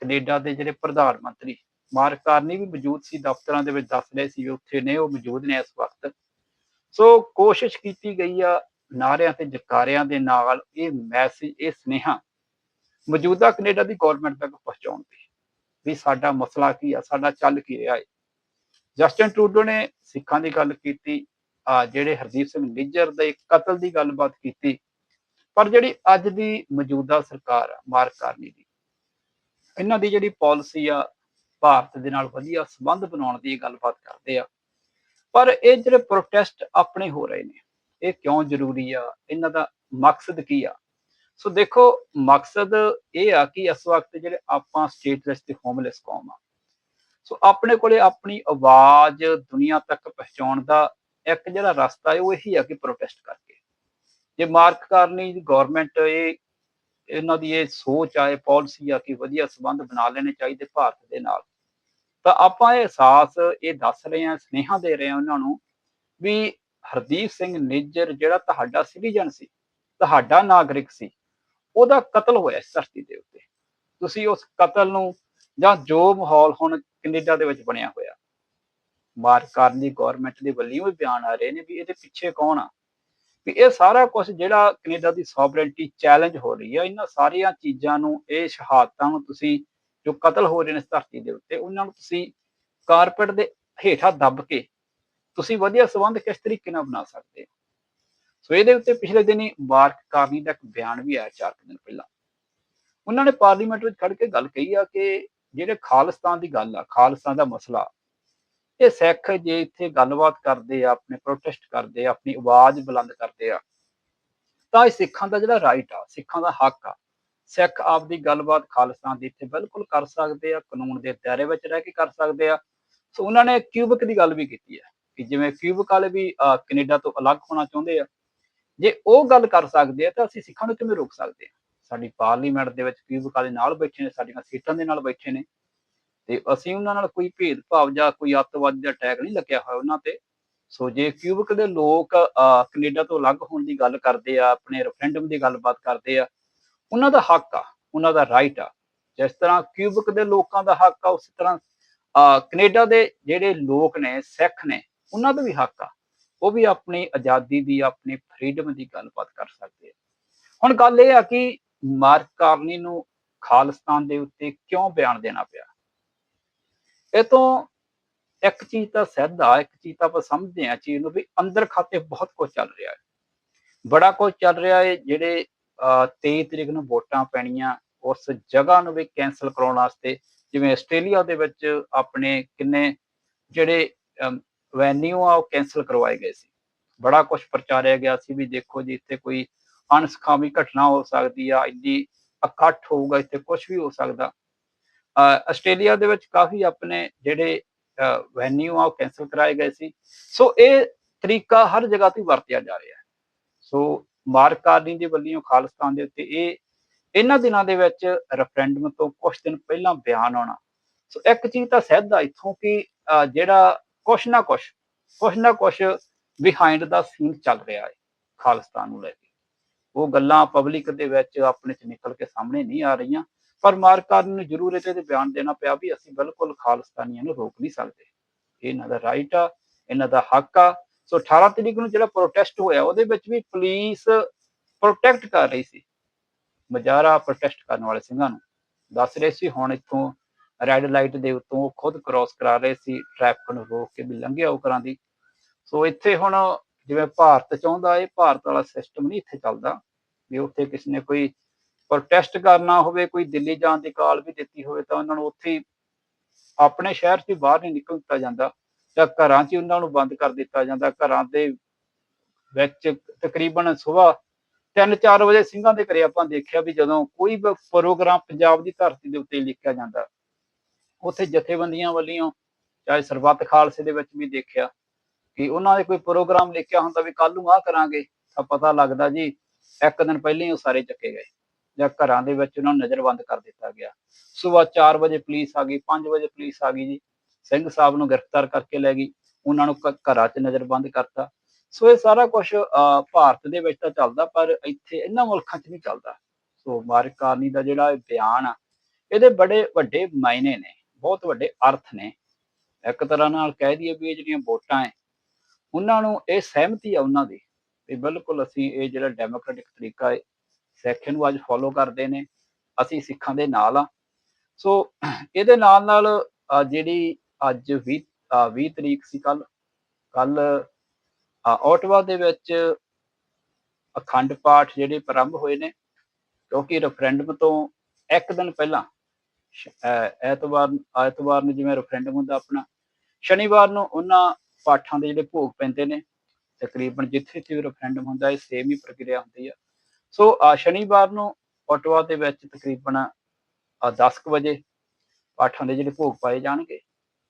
ਕੈਨੇਡਾ ਦੇ ਜਿਹੜੇ ਪ੍ਰਧਾਨ ਮੰਤਰੀ ਮਾਰਕ ਕਾਰਨੀ ਵੀ ਮੌਜੂਦ ਸੀ, ਦਫ਼ਤਰਾਂ ਦੇ ਵਿੱਚ ਦੱਸ ਰਹੇ ਸੀ ਉੱਥੇ ਨੇ, ਉਹ ਮੌਜੂਦ ਨੇ ਇਸ ਵਕਤ। ਸੋ ਕੋਸ਼ਿਸ਼ ਕੀਤੀ ਗਈ ਆ ਨਾਰਿਆਂ ਤੇ ਜਕਾਰਿਆਂ ਦੇ ਨਾਲ ਇਹ ਮੈਸੇਜ, ਇਹ ਸੁਨੇਹਾ ਮੌਜੂਦਾ ਕੈਨੇਡਾ ਦੀ ਗਵਰਨਮੈਂਟ ਤੱਕ ਪਹੁੰਚਾਉਣ ਦੀ ਵੀ ਸਾਡਾ ਮਸਲਾ ਕੀ ਆ, ਸਾਡਾ ਚੱਲ ਕੀ ਰਿਹਾ ਹੈ ਜਸਟਨ ਟਰੂਡੋ ਨੇ ਸਿੱਖਾਂ ਦੀ ਗੱਲ ਕੀਤੀ, ਆ ਜਿਹੜੇ ਹਰਦੀਪ ਸਿੰਘ ਨਿੱਜਰ ਦੇ ਕਤਲ ਦੀ ਗੱਲਬਾਤ ਕੀਤੀ, ਪਰ ਜਿਹੜੀ ਅੱਜ ਦੀ ਮੌਜੂਦਾ ਸਰਕਾਰ ਆ, ਮਾਰਕ ਕਾਰਨੀ ਦੀ ਇਹਨਾਂ ਦੀ ਜਿਹੜੀ ਪਾਲਿਸੀ ਆ, ਭਾਰਤ ਦੇ ਨਾਲ ਵਧੀਆ ਸੰਬੰਧ ਬਣਾਉਣ ਦੀ ਗੱਲਬਾਤ ਕਰਦੇ ਆ। ਪਰ ਇਹ ਜਿਹੜੇ ਪ੍ਰੋਟੈਸਟ ਆਪਣੇ ਹੋ ਰਹੇ ਨੇ, ਇਹ ਕਿਉਂ ਜ਼ਰੂਰੀ ਆ? ਇਹਨਾਂ ਦਾ ਮਕਸਦ ਕੀ ਆ? ਸੋ ਦੇਖੋ, ਮਕਸਦ ਇਹ ਆ ਕਿ ਇਸ ਵਕਤ ਜਿਹੜੇ ਆਪਾਂ ਸਟੇਟਲੈਸ ਤੇ ਹੋਮਲੈਸ ਕੌਮ ਆ, ਸੋ ਆਪਣੇ ਕੋਲੇ ਆਪਣੀ ਆਵਾਜ਼ ਦੁਨੀਆ ਤੱਕ ਪਹੁੰਚਾਉਣ ਦਾ ਇੱਕ ਜਿਹੜਾ ਰਸਤਾ ਹੈ, ਉਹ ਇਹੀ ਆ ਕਿ ਪ੍ਰੋਟੈਸਟ ਕਰਕੇ। ਜੇ ਮਾਰਕ ਕਰਨੀ ਗਵਰਨਮੈਂਟ ਇਹ ਇਹਨਾਂ ਦੀ ਇਹ ਸੋਚ ਆ, ਇਹ ਪਾਲਿਸੀ ਆ ਕਿ ਵਧੀਆ ਸਬੰਧ ਬਣਾ ਲੈਣੇ ਚਾਹੀਦੇ ਭਾਰਤ ਦੇ ਨਾਲ। ਤਾਂ ਆਪਾਂ ਇਹ ਅਹਿਸਾਸ ਇਹ ਦੱਸ ਰਹੇ ਹਾਂ, ਸਨੇਹਾ ਦੇ ਰਹੇ ਹਾਂ ਉਹਨਾਂ ਨੂੰ ਵੀ ਹਰਦੀਪ ਸਿੰਘ ਨਿੱਜਰ ਜਿਹੜਾ ਤੁਹਾਡਾ ਸਿਟੀਜ਼ਨ ਸੀ, ਤੁਹਾਡਾ ਨਾਗਰਿਕ ਸੀ, ਉਹਦਾ ਕਤਲ ਹੋਇਆ ਇਸ ਧਰਤੀ ਦੇ ਉੱਤੇ। ਤੁਸੀਂ ਉਸ ਕਤਲ ਨੂੰ ਜਾਂ ਜੋ ਮਾਹੌਲ ਹੁਣ ਕੈਨੇਡਾ ਦੇ ਵਿੱਚ ਬਣਿਆ ਹੋਇਆ ਮਾਰਕ ਕਰਨ ਦੀ ਗਵਰਨਮੈਂਟ ਦੇ ਵੱਲੋਂ ਵੀ ਬਿਆਨ ਆ ਰਹੇ ਨੇ ਵੀ ਇਹਦੇ ਪਿੱਛੇ ਕੌਣ ਆ? ਵੀ ਇਹ ਸਾਰਾ ਕੁਝ ਜਿਹੜਾ ਕੈਨੇਡਾ ਦੀ ਸੋਵਰੇਨਟੀ ਚੈਲੰਜ ਹੋ ਰਹੀ ਹੈ ਇਹਨਾਂ ਸਾਰੀਆਂ ਚੀਜ਼ਾਂ ਨੂੰ, ਇਹ ਸ਼ਹਾਦਤਾਂ ਨੂੰ ਤੁਸੀਂ ਜੋ ਕਤਲ ਹੋ ਰਹੇ ਨੇ ਇਸ ਧਰਤੀ ਦੇ ਉੱਤੇ, ਉਹਨਾਂ ਨੂੰ ਤੁਸੀਂ ਕਾਰਪੈਟ ਦੇ ਹੇਠਾਂ ਦੱਬ ਕੇ ਤੁਸੀਂ ਵਧੀਆ ਸਬੰਧ ਕਿਸ ਤਰੀਕੇ ਨਾਲ ਬਣਾ ਸਕਦੇ ਹੋ? ਸੋ ਇਹਦੇ ਉੱਤੇ ਪਿਛਲੇ ਦਿਨੀ ਮਾਰਕ ਕਾਰਨੀ ਦਾ ਇੱਕ ਬਿਆਨ ਵੀ ਆਇਆ ਚਾਰ ਕੁ ਦਿਨ ਪਹਿਲਾਂ। ਉਹਨਾਂ ਨੇ ਪਾਰਲੀਮੈਂਟ ਵਿੱਚ ਖੜ ਕੇ ਗੱਲ ਕਹੀ ਆ ਕਿ ਜਿਹੜੇ ਖਾਲਿਸਤਾਨ ਦੀ ਗੱਲ ਆ, ਖਾਲਿਸਤਾਨ ਦਾ ਮਸਲਾ ਇਹ ਸਿੱਖ ਜੇ ਇੱਥੇ ਗੱਲਬਾਤ ਕਰਦੇ ਆ ਆਪਣੇ ਪ੍ਰੋਟੈਸਟ ਕਰਦੇ ਆ ਆਪਣੀ ਆਵਾਜ਼ ਬੁਲੰਦ ਕਰਦੇ ਆ ਤਾਂ ਇਹ ਸਿੱਖਾਂ ਦਾ ਜਿਹੜਾ ਰਾਈਟ ਆ ਸਿੱਖਾਂ ਦਾ ਹੱਕ ਆ। ਸਿੱਖ ਆਪਦੀ ਗੱਲਬਾਤ ਖਾਲਿਸਤਾਨ ਦੀ ਇੱਥੇ ਬਿਲਕੁਲ ਕਰ ਸਕਦੇ ਆ ਕਾਨੂੰਨ ਦੇ ਦਾਇਰੇ ਵਿੱਚ ਰਹਿ ਕੇ ਕਰ ਸਕਦੇ ਆ। ਸੋ ਉਹਨਾਂ ਨੇ ਕਿਊਬਕ ਦੀ ਗੱਲ ਵੀ ਕੀਤੀ ਹੈ ਕਿ ਜਿਵੇਂ ਕਿਊਬਕ ਵਾਲੇ ਵੀ ਅਹ, ਕੈਨੇਡਾ ਤੋਂ ਅਲੱਗ ਹੋਣਾ ਚਾਹੁੰਦੇ ਆ ਜੇ ਉਹ ਗੱਲ ਕਰ ਸਕਦੇ ਆ ਤਾਂ ਅਸੀਂ ਸਿੱਖਾਂ ਨੂੰ ਕਿਵੇਂ ਰੋਕ ਸਕਦੇ ਆ? ਸਾਡੀ ਪਾਰਲੀਮੈਂਟ ਦੇ ਵਿੱਚ ਕਿਊਬਕ ਵਾਲੇ ਨਾਲ ਬੈਠੇ ਨੇ ਸਾਡੀਆਂ ਸੀਟਾਂ ਦੇ ਨਾਲ ਬੈਠੇ ਨੇ। ਤੇ ਅਸੀਂ ਉਹਨਾਂ ਨਾਲ ਕੋਈ ਭੇਦਭਾਵ ਜਾਂ ਕੋਈ ਅੱਤਵਾਦੀ ਦਾ ਅਟੈਕ ਨਹੀਂ ਲੱਗਿਆ ਹੋਇਆ ਉਹਨਾਂ ਤੇ। ਸੋ ਜੇ ਕਿਊਬਕ ਦੇ ਲੋਕ ਅਹ, ਕੈਨੇਡਾ ਤੋਂ ਅਲੱਗ ਹੋਣ ਦੀ ਗੱਲ ਕਰਦੇ ਆ ਆਪਣੇ ਰੈਫਰੈਂਡਮ ਦੀ ਗੱਲਬਾਤ ਕਰਦੇ ਆ ਉਹਨਾਂ ਦਾ ਹੱਕ ਆ ਉਹਨਾਂ ਦਾ ਰਾਈਟ ਆ। ਜਿਸ ਤਰ੍ਹਾਂ ਕਿਊਬਕ ਦੇ ਲੋਕਾਂ ਦਾ ਹੱਕ ਆ ਉਸੇ ਤਰ੍ਹਾਂ ਅਹ, ਕੈਨੇਡਾ ਦੇ ਜਿਹੜੇ ਲੋਕ ਨੇ ਸਿੱਖ ਨੇ ਉਹਨਾਂ ਦਾ ਵੀ ਹੱਕ ਆ। ਉਹ ਵੀ ਆਪਣੀ ਆਜ਼ਾਦੀ ਦੀ ਆਪਣੀ ਫਰੀडम ਦੀ ਗੱਲਬਾਤ ਕਰ ਸਕਦੇ ਆ। ਹੁਣ ਗੱਲ ਇਹ ਆ ਕਿ ਮਾਰਕ ਕਾਰਨੀ ਨੂੰ ਖਾਲਿਸਤਾਨ ਦੇ ਉੱਤੇ ਕਿਉਂ ਬਿਆਨ ਦੇਣਾ ਪਿਆ? ਇਹ ਤੋਂ ਇੱਕ ਚੀਜ਼ ਤਾਂ ਸਿੱਧ ਆ ਇੱਕ ਚੀਜ਼ ਤਾਂ ਆਪਾਂ ਸਮਝਦੇ ਆ ਚੀਜ਼ ਨੂੰ ਵੀ ਅੰਦਰ ਖਾਤੇ ਬਹੁਤ ਕੁਝ ਚੱਲ ਰਿਹਾ ਹੈ। ਬੜਾ ਕੁਝ ਚੱਲ ਰਿਹਾ ਹੈ ਜਿਹੜੇ ਅਹ, 23 ਤਰੀਕ ਨੂੰ ਵੋਟਾਂ ਪੈਣੀਆਂ ਉਸ ਜਗ੍ਹਾ ਨੂੰ ਵੀ ਕੈਨਸਲ ਕਰਾਉਣ ਵਾਸਤੇ ਜਿਵੇਂ ਆਸਟ੍ਰੇਲੀਆ ਦੇ ਵਿੱਚ ਆਪਣੇ ਕਿੰਨੇ ਜਿਹੜੇ ਵੈਨਿਊ ਆ ਉਹ ਕੈਨਸਲ ਕਰਵਾਏ ਗਏ ਸੀ। ਬੜਾ ਕੁਝ ਪ੍ਰਚਾਰਿਆ ਗਿਆ ਸੀ ਵੀ ਦੇਖੋ ਜੀ ਇੱਥੇ ਕੋਈ ਅਣਸਖਾਵੀ ਘਟਨਾ ਹੋ ਸਕਦੀ ਆ ਇੰਨੀ ਇਕੱਠ ਹੋਊਗਾ ਇੱਥੇ ਕੁਝ ਵੀ ਹੋ ਸਕਦਾ। ਆਸਟ੍ਰੇਲੀਆ ਦੇ ਵਿੱਚ ਕਾਫੀ ਆਪਣੇ ਜਿਹੜੇ ਵੈਨਿਊ ਆ, ਉਹ ਕੈਨਸਲ ਕਰਾਏ ਗਏ ਸੀ। ਸੋ ਇਹ ਤਰੀਕਾ ਹਰ ਜਗ੍ਹਾ ਤੇ ਵਰਤਿਆ ਜਾ ਰਿਹਾ ਹੈ। ਸੋ ਮਾਰਕ ਕਾਰਨੀ ਦੇ ਵੱਲੋਂ ਖਾਲਿਸਤਾਨ ਦੇ ਉੱਤੇ ਇਹ, ਇਹਨਾਂ ਦਿਨਾਂ ਦੇ ਵਿੱਚ ਰੈਫਰੈਂਡਮ ਤੋਂ ਕੁਝ ਦਿਨ ਪਹਿਲਾਂ ਬਿਆਨ ਆਉਣਾ। ਸੋ ਇੱਕ ਚੀਜ਼ ਤਾਂ ਸਿੱਧਾ ਇੱਥੋਂ ਕਿ, ਅਹ, ਜਿਹੜਾ ਕੁਛ ਨਾ ਕੁਛ ਕੁਛ ਨਾ ਕੁਛ ਬਿਹਾਈਂਡ ਦਾ ਸੀਨ ਚੱਲ ਰਿਹਾ ਹੈ ਖਾਲਿਸਤਾਨ ਨੂੰ ਲੈ ਕੇ। ਉਹ ਗੱਲਾਂ ਪਬਲਿਕ ਦੇ ਵਿੱਚ ਆਪਣੇ ਚ ਨਿਕਲ ਕੇ ਸਾਹਮਣੇ ਨਹੀਂ ਆ ਰਹੀਆਂ। ਪਰ ਮਾਰਕਾਰ ਨੂੰ ਜ਼ਰੂਰ ਇਹਦੇ ਤੇ ਬਿਆਨ ਦੇਣਾ ਪਿਆ ਵੀ ਅਸੀਂ ਬਿਲਕੁਲ ਖਾਲਿਸਤਾਨੀਆਂ ਨੂੰ ਰੋਕ ਨਹੀਂ ਸਕਦੇ। ਇਹਨਾਂ ਦਾ ਰਾਈਟ ਆ, ਇਹਨਾਂ ਦਾ ਹੱਕ ਆ। ਸੋ 18 ਤਰੀਕ ਨੂੰ ਜਿਹੜਾ ਪ੍ਰੋਟੈਸਟ ਹੋਇਆ, ਉਹਦੇ ਵਿੱਚ ਵੀ ਪੁਲਿਸ ਪ੍ਰੋਟੈਕਟ ਕਰ ਰਹੀ ਸੀ। ਮਜਾਰਾ ਪ੍ਰੋਟੈਸਟ ਕਰਨ ਵਾਲੇ ਸਿੰਘਾਂ ਨੂੰ। ਦੱਸ ਰਹੇ ਸੀ, ਹੁਣ ਇੱਥੋਂ ਰੈੱਡ ਲਾਈਟ ਦੇ ਉੱਤੋਂ ਖੁਦ ਕ੍ਰਾਸ ਕਰਾ ਰਹੇ ਸੀ ਟ੍ਰੈਫਿਕ ਨੂੰ ਰੋਕ ਕੇ ਵੀ ਲੰਘਿਆ ਉਹ ਕਰਾਂ ਦੀ। ਸੋ ਇੱਥੇ ਹੁਣ ਜਿਵੇਂ ਭਾਰਤ ਚਾਹੁੰਦਾ, ਇਹ ਭਾਰਤ ਵਾਲਾ ਸਿਸਟਮ ਨਹੀਂ ਇੱਥੇ ਚੱਲਦਾ। ਵੀ ਉੱਥੇ ਕਿਸੇ ਨੇ ਕੋਈ ਪ੍ਰੋਟੈਸਟ ਕਰਨਾ ਹੋਵੇ, ਕੋਈ ਦਿੱਲੀ ਜਾਣ ਦੀ ਕਾਲ ਵੀ ਦਿੱਤੀ ਹੋਵੇ ਤਾਂ ਉਹਨਾਂ ਨੂੰ ਉੱਥੇ ਆਪਣੇ ਸ਼ਹਿਰ 'ਚ ਹੀ ਬਾਹਰ ਨਹੀਂ ਨਿਕਲ ਦਿੱਤਾ ਜਾਂਦਾ ਜਾਂ ਘਰਾਂ 'ਚ ਹੀ ਉਹਨਾਂ ਨੂੰ ਬੰਦ ਕਰ ਦਿੱਤਾ ਜਾਂਦਾ। ਘਰਾਂ ਦੇ ਵਿੱਚ ਤਕਰੀਬਨ ਸਵੇਰ 3-4 ਵਜੇ ਸਿੰਘਾਂ ਦੇ ਘਰੇ ਆਪਾਂ ਦੇਖਿਆ ਵੀ ਜਦੋਂ ਕੋਈ ਵੀ ਪ੍ਰੋਗਰਾਮ ਪੰਜਾਬ ਦੀ ਧਰਤੀ ਦੇ ਉੱਤੇ ਲਿਖਿਆ ਜਾਂਦਾ, ਉੱਥੇ ਜਥੇਬੰਦੀਆਂ ਵੱਲੋਂ ਚਾਹੇ ਸਰਬੱਤ ਖਾਲਸੇ ਦੇ ਵਿੱਚ ਵੀ ਦੇਖਿਆ ਕਿ ਉਹਨਾਂ ਦੇ ਕੋਈ ਪ੍ਰੋਗਰਾਮ ਲਿਖਿਆ ਹੁੰਦਾ ਵੀ ਕੱਲ ਨੂੰ ਆਹ ਕਰਾਂਗੇ ਤਾਂ ਪਤਾ ਲੱਗਦਾ ਜੀ, ਇੱਕ ਦਿਨ ਪਹਿਲਾਂ ਹੀ ਉਹ ਸਾਰੇ ਚੱਕੇ ਗਏ। ਜਾਂ ਘਰਾਂ ਦੇ ਵਿੱਚ ਉਹਨਾਂ ਨੂੰ ਨਜ਼ਰਬੰਦ ਕਰ ਦਿੱਤਾ ਗਿਆ। ਸਵੇਰ 4 ਵਜੇ ਪੁਲਿਸ ਆ ਗਈ 5 ਵਜੇ ਪੁਲਿਸ ਆ ਗਈ ਜੀ। ਸਿੰਘ ਸਾਹਿਬ ਨੂੰ ਗ੍ਰਿਫਤਾਰ ਕਰਕੇ ਲੈ ਗਈ, ਉਹਨਾਂ ਨੂੰ ਘਰਾਂ 'ਚ ਨਜ਼ਰਬੰਦ ਕਰਤਾ। ਸੋ ਇਹ ਸਾਰਾ ਕੁਝ ਭਾਰਤ ਦੇ ਵਿੱਚ ਤਾਂ ਚੱਲਦਾ, ਪਰ ਇੱਥੇ ਇਹਨਾਂ ਮੁਲਕਾਂ 'ਚ ਨਹੀਂ ਚੱਲਦਾ। ਸੋ ਮਾਰਕ ਕਾਰਨੀ ਦਾ ਜਿਹੜਾ ਇਹ ਬਿਆਨ ਆ, ਇਹਦੇ ਬੜੇ ਵੱਡੇ ਮਾਇਨੇ ਨੇ, ਬਹੁਤ ਵੱਡੇ ਅਰਥ ਨੇ। ਇੱਕ ਤਰ੍ਹਾਂ ਨਾਲ ਕਹਿ ਦਈਏ ਵੀ ਇਹ ਜਿਹੜੀਆਂ ਵੋਟਾਂ ਹੈ ਉਹਨਾਂ ਨੂੰ ਇਹ ਸਹਿਮਤੀ ਆ ਉਹਨਾਂ ਦੀ, ਵੀ ਬਿਲਕੁਲ ਅਸੀਂ ਇਹ ਜਿਹੜਾ ਡੈਮੋਕ੍ਰੈਟਿਕ ਤਰੀਕਾ ਹੈ ਸਿੱਖ ਨੂੰ ਅੱਜ ਫੋਲੋ ਕਰਦੇ ਨੇ, ਅਸੀਂ ਸਿੱਖਾਂ ਦੇ ਨਾਲ ਆ ਸੋ ਇਹਦੇ ਨਾਲ ਨਾਲ ਜਿਹੜੀ ਅੱਜ 20 ਅਹ 20 ਤਰੀਕ ਸੀ ਕੱਲ ਕੱਲ ਓਟਵਾ ਦੇ ਵਿੱਚ ਅਖੰਡ ਪਾਠ ਜਿਹੜੇ ਪ੍ਰਾਰੰਭ ਹੋਏ ਨੇ, ਕਿਉਂਕਿ ਰੈਫਰੈਂਡਮ ਤੋਂ ਇੱਕ ਦਿਨ ਪਹਿਲਾਂ, ਸ਼- ਐਤਵਾਰ ਐਤਵਾਰ ਨੂੰ ਜਿਵੇਂ ਰੈਫਰੈਂਡਮ ਹੁੰਦਾ ਆਪਣਾ, ਸ਼ਨੀਵਾਰ ਨੂੰ ਉਹਨਾਂ ਪਾਠਾਂ ਦੇ ਜਿਹੜੇ ਭੋਗ ਪੈਂਦੇ ਨੇ, ਤਕਰੀਬਨ ਜਿੱਥੇ ਜਿੱਥੇ ਵੀ ਰੈਫਰੈਂਡਮ ਹੁੰਦਾ, ਇਹ ਸੇਮ ਹੀ ਪ੍ਰਕਿਰਿਆ ਹੁੰਦੀ ਆ। ਸੋ ਸ਼ਨੀਵਾਰ ਨੂੰ ਓਟਵਾ ਦੇ ਵਿੱਚ ਤਕਰੀਬਨ ਅਹ 10 ਕੁ ਵਜੇ ਪਾਠਾਂ ਦੇ ਜਿਹੜੇ ਭੋਗ ਪਾਏ ਜਾਣਗੇ।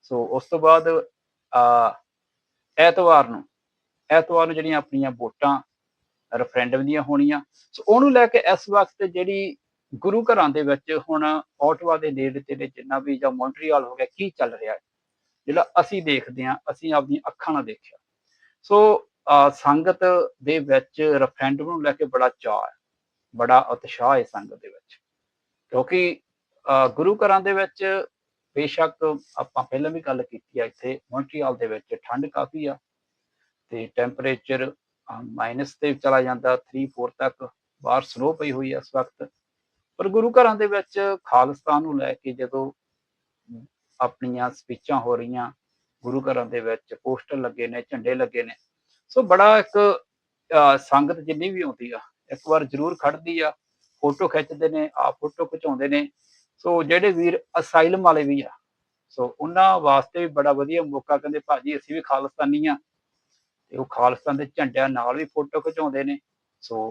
ਸੋ ਉਸ ਤੋਂ ਬਾਅਦ ਐਤਵਾਰ ਨੂੰ ਐਤਵਾਰ ਨੂੰ ਜਿਹੜੀਆਂ ਆਪਣੀਆਂ ਵੋਟਾਂ ਰੈਫਰੈਂਡਮ ਦੀਆਂ ਹੋਣੀਆਂ। ਸੋ ਉਹਨੂੰ ਲੈ ਕੇ ਇਸ ਵਕਤ ਜਿਹੜੀ ਗੁਰੂ ਘਰਾਂ ਦੇ ਵਿੱਚ ਹੁਣ ਓਟਵਾ ਦੇ ਨੇੜੇ ਤੇੜੇ ਜਿੰਨਾ ਵੀ ਜਾਂ ਮੌਂਟਰੀਅਲ ਹੋ ਗਿਆ, ਕੀ ਚੱਲ ਰਿਹਾ ਹੈ? ਜਿਹੜਾ ਅਸੀਂ ਦੇਖਦੇ ਹਾਂ, ਅਸੀਂ ਆਪਣੀਆਂ ਅੱਖਾਂ ਨਾਲ ਦੇਖਿਆ। ਸੋ ਸੰਗਤ ਦੇ ਵਿੱਚ ਰੈਫਰੈਂਡਮ ਨੂੰ ਲੈ ਕੇ ਬੜਾ ਚਾਅ ਹੈ, ਬੜਾ ਉਤਸ਼ਾਹ ਹੈ ਸੰਗਤ ਦੇ ਵਿੱਚ। ਕਿਉਂਕਿ ਗੁਰੂ ਘਰਾਂ ਦੇ ਵਿੱਚ ਬੇਸ਼ੱਕ ਆਪਾਂ ਪਹਿਲਾਂ ਵੀ ਗੱਲ ਕੀਤੀ ਆ, ਇੱਥੇ ਮੌਂਟਰੀਅਲ ਦੇ ਵਿੱਚ ਠੰਡ ਕਾਫੀ ਆ ਤੇ ਟੈਂਪਰੇਚਰ ਮਾਈਨਸ ਤੇ ਚਲਾ ਜਾਂਦਾ 3 4 ਤੱਕ, ਬਾਹਰ ਸਨੋ ਪਈ ਹੋਈ ਹੈ ਇਸ ਵਕਤ। ਪਰ ਗੁਰੂ ਘਰਾਂ ਦੇ ਵਿੱਚ ਖਾਲਿਸਤਾਨ ਨੂੰ ਲੈ ਕੇ ਜਦੋਂ ਆਪਣੀਆਂ ਸਪੀਚਾਂ ਹੋ ਰਹੀਆਂ, ਗੁਰੂ ਘਰਾਂ ਦੇ ਵਿੱਚ ਪੋਸਟਰ ਲੱਗੇ ਨੇ, ਝੰਡੇ ਲੱਗੇ ਨੇ ਸੋ ਬੜਾ ਇੱਕ ਸੰਗਤ ਜਿੰਨੀ ਵੀ ਆਉਂਦੀ ਆ, ਇੱਕ ਵਾਰ ਜ਼ਰੂਰ ਖੜਦੀ ਆ, ਫੋਟੋ ਖਿੱਚਦੇ ਨੇ ਆ ਫੋਟੋ ਖਿਚਾਉਂਦੇ ਨੇ। ਸੋ ਜਿਹੜੇ ਵੀਰ ਅਸਾਈਲਮ ਵਾਲੇ ਵੀ ਆ, ਸੋ ਉਹਨਾਂ ਵਾਸਤੇ ਵੀ ਬੜਾ ਵਧੀਆ ਮੌਕਾ, ਕਹਿੰਦੇ ਭਾਜੀ ਅਸੀਂ ਵੀ ਖਾਲਿਸਤਾਨੀ ਆ, ਤੇ ਉਹ ਖਾਲਿਸਤਾਨ ਦੇ ਝੰਡਿਆਂ ਨਾਲ ਵੀ ਫੋਟੋ ਖਿਚਾਉਂਦੇ ਨੇ। ਸੋ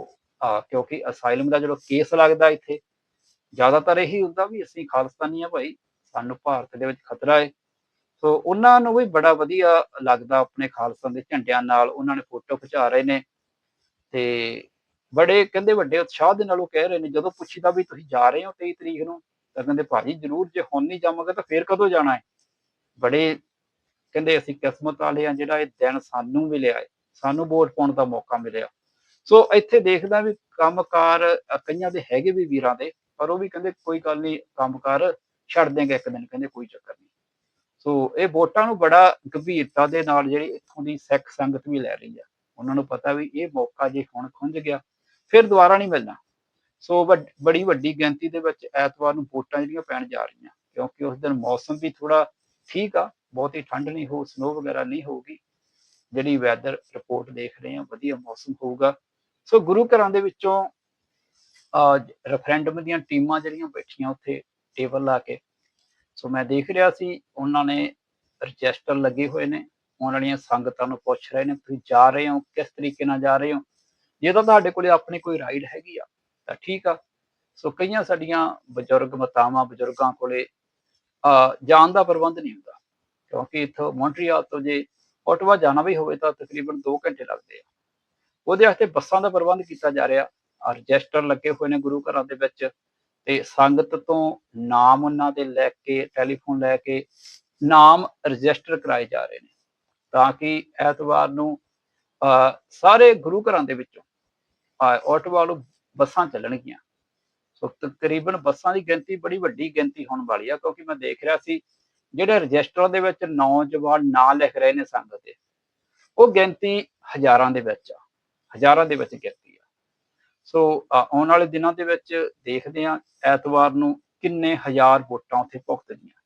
ਕਿਉਂਕਿ ਅਸਾਈਲਮ ਦਾ ਜਦੋਂ ਕੇਸ ਲੱਗਦਾ ਇੱਥੇ, ਜ਼ਿਆਦਾਤਰ ਇਹੀ ਹੁੰਦਾ ਵੀ ਅਸੀਂ ਖਾਲਿਸਤਾਨੀ ਆ ਭਾਈ, ਸਾਨੂੰ ਭਾਰਤ ਦੇ ਵਿੱਚ ਖਤਰਾ ਹੈ ਸੋ ਉਹਨਾਂ ਨੂੰ ਵੀ ਬੜਾ ਵਧੀਆ ਲੱਗਦਾ ਆਪਣੇ ਖਾਲਸਾ ਦੇ ਝੰਡਿਆਂ ਨਾਲ ਉਹਨਾਂ ਨੇ ਫੋਟੋ ਖਿਚਾ ਰਹੇ ਨੇ। ਤੇ ਬੜੇ ਕਹਿੰਦੇ ਵੱਡੇ ਉਤਸ਼ਾਹ ਦੇ ਨਾਲ ਉਹ ਕਹਿ ਰਹੇ ਨੇ ਜਦੋਂ ਪੁੱਛੀਦਾ ਵੀ ਤੁਸੀਂ ਜਾ ਰਹੇ ਹੋ 23 ਤਰੀਕ ਨੂੰ? ਤਾਂ ਕਹਿੰਦੇ ਭਾਜੀ ਜ਼ਰੂਰ ਜੇ ਹੁਣ ਨਹੀਂ ਜਾਵਾਂਗੇ ਤਾਂ ਫੇਰ ਕਦੋਂ ਜਾਣਾ ਹੈ? ਬੜੇ ਕਹਿੰਦੇ ਅਸੀਂ ਕਿਸਮਤ ਵਾਲੇ ਆ ਜਿਹੜਾ ਇਹ ਦਿਨ ਸਾਨੂੰ ਮਿਲਿਆ ਹੈ ਸਾਨੂੰ ਵੋਟ ਪਾਉਣ ਦਾ ਮੌਕਾ ਮਿਲਿਆ। ਸੋ ਇੱਥੇ ਦੇਖਦਾ ਵੀ ਕੰਮਕਾਰ ਅ, ਕਈਆਂ ਦੇ ਹੈਗੇ ਵੀ ਵੀਰਾਂ ਦੇ ਪਰ ਉਹ ਵੀ ਕਹਿੰਦੇ ਕੋਈ ਗੱਲ ਨਹੀਂ ਕੰਮਕਾਰ ਛੱਡ ਦੇਂਗੇ ਇੱਕ ਦਿਨ ਕਹਿੰਦੇ ਕੋਈ ਚੱਕਰ ਨਹੀਂ। ਸੋ ਇਹ ਵੋਟਾਂ ਨੂੰ ਬੜਾ ਗੰਭੀਰਤਾ ਦੇ ਨਾਲ ਜਿਹੜੀ ਇੱਥੋਂ ਦੀ ਸਿੱਖ ਸੰਗਤ ਵੀ ਲੈ ਰਹੀ ਆ, ਉਹਨਾਂ ਨੂੰ ਪਤਾ ਵੀ ਇਹ ਮੌਕਾ ਜੇ ਹੁਣ ਖੁੰਝ ਗਿਆ, ਫਿਰ ਦੁਬਾਰਾ ਨਹੀਂ ਮਿਲਣਾ। ਸੋ ਵੱਡ- ਬੜੀ ਵੱਡੀ ਗਿਣਤੀ ਦੇ ਵਿੱਚ ਐਤਵਾਰ ਨੂੰ ਵੋਟਾਂ ਜਿਹੜੀਆਂ ਪੈਣ ਜਾ ਰਹੀਆਂ, ਕਿਉਂਕਿ ਉਸ ਦਿਨ ਮੌਸਮ ਵੀ ਥੋੜਾ ਠੀਕ ਆ, ਬਹੁਤੀ ਠੰਡ ਨਹੀਂ ਹੋ ਸਨੋ ਵਗੈਰਾ ਨਹੀਂ ਹੋਊਗੀ। ਜਿਹੜੀ ਵੈਦਰ ਰਿਪੋਰਟ ਦੇਖ ਰਹੇ ਹਾਂ ਵਧੀਆ ਮੌਸਮ ਹੋਊਗਾ। ਸੋ ਗੁਰੂ ਘਰਾਂ ਦੇ ਵਿੱਚੋਂ ਰੈਫਰੈਂਡਮ ਦੀਆਂ ਟੀਮਾਂ ਜਿਹੜੀਆਂ ਬੈਠੀਆਂ ਉੱਥੇ ਟੇਬਲ ਲਾ ਕੇ ਸੋ ਮੈਂ ਦੇਖ ਰਿਹਾ ਸੀ, ਉਹਨਾਂ ਨੇ ਰਜਿਸਟਰ ਲੱਗੇ ਹੋਏ ਨੇ, ਉਹਨਾਂ ਵਾਲੀਆਂ ਸੰਗਤਾਂ ਨੂੰ ਪੁੱਛ ਰਹੇ ਨੇ, ਤੁਸੀਂ ਜਾ ਰਹੇ ਹੋ, ਕਿਸ ਤਰੀਕੇ ਨਾਲ ਜਾ ਰਹੇ ਹੋ? ਜੇ ਤਾਂ ਤੁਹਾਡੇ ਕੋਲੇ ਆਪਣੀ ਕੋਈ ਰਾਈਡ ਹੈਗੀ ਆ, ਤਾਂ ਠੀਕ ਆ। ਸੋ ਕਈਆਂ ਸਾਡੀਆਂ ਬਜ਼ੁਰਗ ਮਾਤਾਵਾਂ ਬਜ਼ੁਰਗਾਂ ਕੋਲੇ ਜਾਣ ਦਾ ਪ੍ਰਬੰਧ ਨਹੀਂ ਹੁੰਦਾ, ਕਿਉਂਕਿ ਇੱਥੋਂ ਮੌਂਟਰੀਆਲ ਤੋਂ ਜੇ ਓਟਵਾ ਜਾਣਾ ਵੀ ਹੋਵੇ ਤਾਂ ਤਕਰੀਬਨ 2 ਘੰਟੇ ਲੱਗਦੇ ਆ। ਉਹਦੇ ਵਾਸਤੇ ਬੱਸਾਂ ਦਾ ਪ੍ਰਬੰਧ ਕੀਤਾ ਜਾ ਰਿਹਾ ਰਜਿਸਟਰ ਲੱਗੇ ਹੋਏ ਨੇ ਗੁਰੂ ਘਰਾਂ ਦੇ ਵਿੱਚ ਤੇ ਸੰਗਤ ਤੋਂ ਨਾਮ ਉਹਨਾਂ ਦੇ ਲੈ ਕੇ ਟੈਲੀਫੋਨ ਲੈ ਕੇ ਨਾਮ ਰਜਿਸਟਰ ਕਰਾਏ ਜਾ ਰਹੇ ਨੇ। ਤਾਂ ਕਿ ਐਤਵਾਰ ਨੂੰ, ਅਹ, ਸਾਰੇ ਗੁਰੂ ਘਰਾਂ ਦੇ ਵਿੱਚੋਂ ਆਟੋਵਾ ਨੂੰ ਬੱਸਾਂ ਚੱਲਣਗੀਆਂ। ਸੋ ਤਕਰੀਬਨ ਬੱਸਾਂ ਦੀ ਗਿਣਤੀ ਬੜੀ ਵੱਡੀ ਗਿਣਤੀ ਹੋਣ ਵਾਲੀ ਆ, ਕਿਉਂਕਿ ਮੈਂ ਦੇਖ ਰਿਹਾ ਸੀ, ਜਿਹੜੇ ਰਜਿਸਟਰ ਦੇ ਵਿੱਚ ਨੌਜਵਾਨ ਨਾਂ ਲਿਖ ਰਹੇ ਨੇ ਸੰਗਤ ਦੇ, ਉਹ ਗਿਣਤੀ ਹਜ਼ਾਰਾਂ ਦੇ ਵਿੱਚ ਆ। ਹਜ਼ਾਰਾਂ ਦੇ ਵਿੱਚ ਗਿਣਤੀ। ਸੋ ਆਉਣ ਵਾਲੇ ਦਿਨਾਂ ਦੇ ਵਿੱਚ ਦੇਖਦੇ ਹਾਂ ਐਤਵਾਰ ਨੂੰ ਕਿੰਨੇ ਹਜ਼ਾਰ ਵੋਟਾਂ ਉੱਥੇ ਭੁਗਤਦੀਆਂ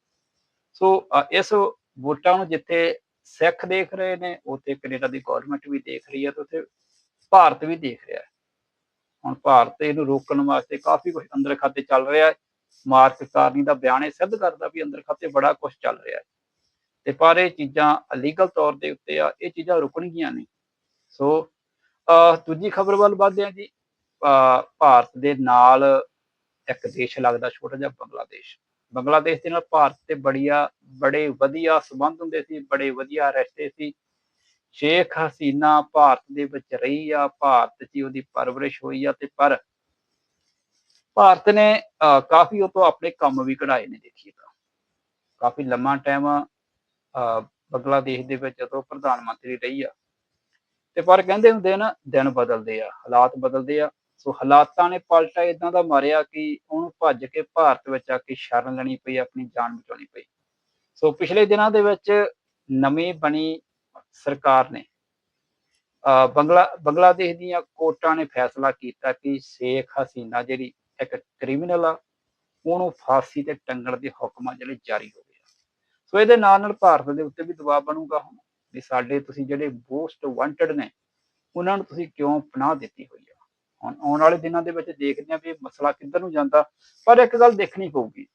ਸੋ ਇਸ ਵੋਟਾਂ ਨੂੰ ਜਿੱਥੇ ਸਿੱਖ ਦੇਖ ਰਹੇ ਨੇ, ਉੱਥੇ ਕੈਨੇਡਾ ਦੀ ਗਵਰਨਮੈਂਟ ਵੀ ਦੇਖ ਰਹੀ ਹੈ ਤੇ ਉੱਥੇ ਭਾਰਤ ਵੀ ਦੇਖ ਰਿਹਾ ਹੈ। ਹੁਣ ਭਾਰਤ ਇਹਨੂੰ ਰੋਕਣ ਵਾਸਤੇ ਕਾਫੀ ਕੁਝ ਅੰਦਰ ਖਾਤੇ ਚੱਲ ਰਿਹਾ ਹੈ। ਮਾਰਕ ਕਾਰਨੀ ਦਾ ਬਿਆਨ ਇਹ ਸਿੱਧ ਕਰਦਾ ਵੀ ਅੰਦਰ ਖਾਤੇ ਬੜਾ ਕੁਝ ਚੱਲ ਰਿਹਾ ਹੈ। ਤੇ ਪਰ ਇਹ ਚੀਜ਼ਾਂ ਅਲੀਗਲ ਤੌਰ ਦੇ ਉੱਤੇ ਆ, ਇਹ ਚੀਜ਼ਾਂ ਰੁਕਣਗੀਆਂ ਨਹੀਂ। ਸੋ ਦੂਜੀ ਖਬਰ ਵੱਲ ਵਧਦੇ ਆ ਜੀ। ਭਾਰਤ ਦੇ ਨਾਲ ਇੱਕ ਦੇਸ਼ ਲੱਗਦਾ ਛੋਟਾ ਜਿਹਾ ਬੰਗਲਾਦੇਸ਼। ਬੰਗਲਾਦੇਸ਼ ਦੇ ਨਾਲ ਭਾਰਤ ਤੇ ਬੜੀਆ, ਬੜੇ ਵਧੀਆ ਸਬੰਧ ਹੁੰਦੇ ਸੀ, ਬੜੇ ਵਧੀਆ ਰਿਸ਼ਤੇ ਸੀ। ਸ਼ੇਖ ਹਸੀਨਾ ਭਾਰਤ ਦੇ ਵਿੱਚ ਰਹੀ ਆ, ਭਾਰਤ 'ਚ ਉਹਦੀ ਪਰਵਰਿਸ਼ ਹੋਈ ਆ ਤੇ ਪਰ ਭਾਰਤ ਨੇ ਕਾਫੀ ਉਹ ਤੋਂ ਆਪਣੇ ਕੰਮ ਵੀ ਕਢਾਏ ਨੇ ਦੇਖੀਏ ਤਾਂ। ਕਾਫੀ ਲੰਮਾ ਟਾਈਮ ਬੰਗਲਾਦੇਸ਼ ਦੇ ਵਿੱਚ ਜਦੋਂ ਪ੍ਰਧਾਨ ਮੰਤਰੀ ਰਹੀ ਆ, ਤੇ ਪਰ ਕਹਿੰਦੇ ਹੁੰਦੇ ਨਾ, ਦਿਨ ਬਦਲਦੇ ਆ, ਹਾਲਾਤ ਬਦਲਦੇ ਆ। ਸੋ ਹਾਲਾਤਾਂ ਨੇ ਪਲਟਾ ਇਦਾਂ ਦਾ ਮਾਰਿਆ ਕਿ ਉਹਨੂੰ ਭੱਜ ਕੇ ਭਾਰਤ ਵਿੱਚ ਆ ਕੇ ਸ਼ਰਨ ਲੈਣੀ ਪਈ, ਆਪਣੀ ਜਾਨ ਬਚਾਉਣੀ ਪਈ। ਸੋ ਪਿਛਲੇ ਦਿਨਾਂ ਦੇ ਵਿੱਚ ਨਵੀਂ ਬਣੀ ਸਰਕਾਰ ਨੇ ਬੰਗਲਾ, ਬੰਗਲਾਦੇਸ਼ ਦੀਆਂ ਕੋਰਟਾਂ ਨੇ ਫੈਸਲਾ ਕੀਤਾ ਕਿ ਸ਼ੇਖ ਹਸੀਨਾ ਜਿਹੜੀ ਇੱਕ ਕ੍ਰਿਮੀਨਲ ਆ, ਉਹਨੂੰ ਫਾਂਸੀ ਤੇ ਟੰਗਣ ਦੇ ਹੁਕਮਾਂ ਜਿਹੜੇ ਜਾਰੀ ਹੋ ਗਏ ਸੋ ਇਹਦੇ ਨਾਲ ਨਾਲ ਭਾਰਤ ਦੇ ਉੱਤੇ ਵੀ ਦਬਾਅ ਬਣੂਗਾ ਹੁਣ, ਵੀ ਸਾਡੇ ਤੁਸੀਂ ਜਿਹੜੇ ਮੋਸਟ ਵਾਂਟਡ ਨੇ, ਉਹਨਾਂ ਨੂੰ ਤੁਸੀਂ ਕਿਉਂ ਪਨਾਹ ਦਿੱਤੀ ਹੋਈ? ਹੁਣ ਆਉਣ ਵਾਲੇ ਦਿਨਾਂ ਦੇ ਵਿੱਚ ਦੇਖਦੇ ਆ ਵੀ ਇਹ ਮਸਲਾ ਕਿੱਧਰ ਨੂੰ ਜਾਂਦਾ, ਪਰ ਇੱਕ ਗੱਲ ਦੇਖਣੀ ਪਊਗੀ।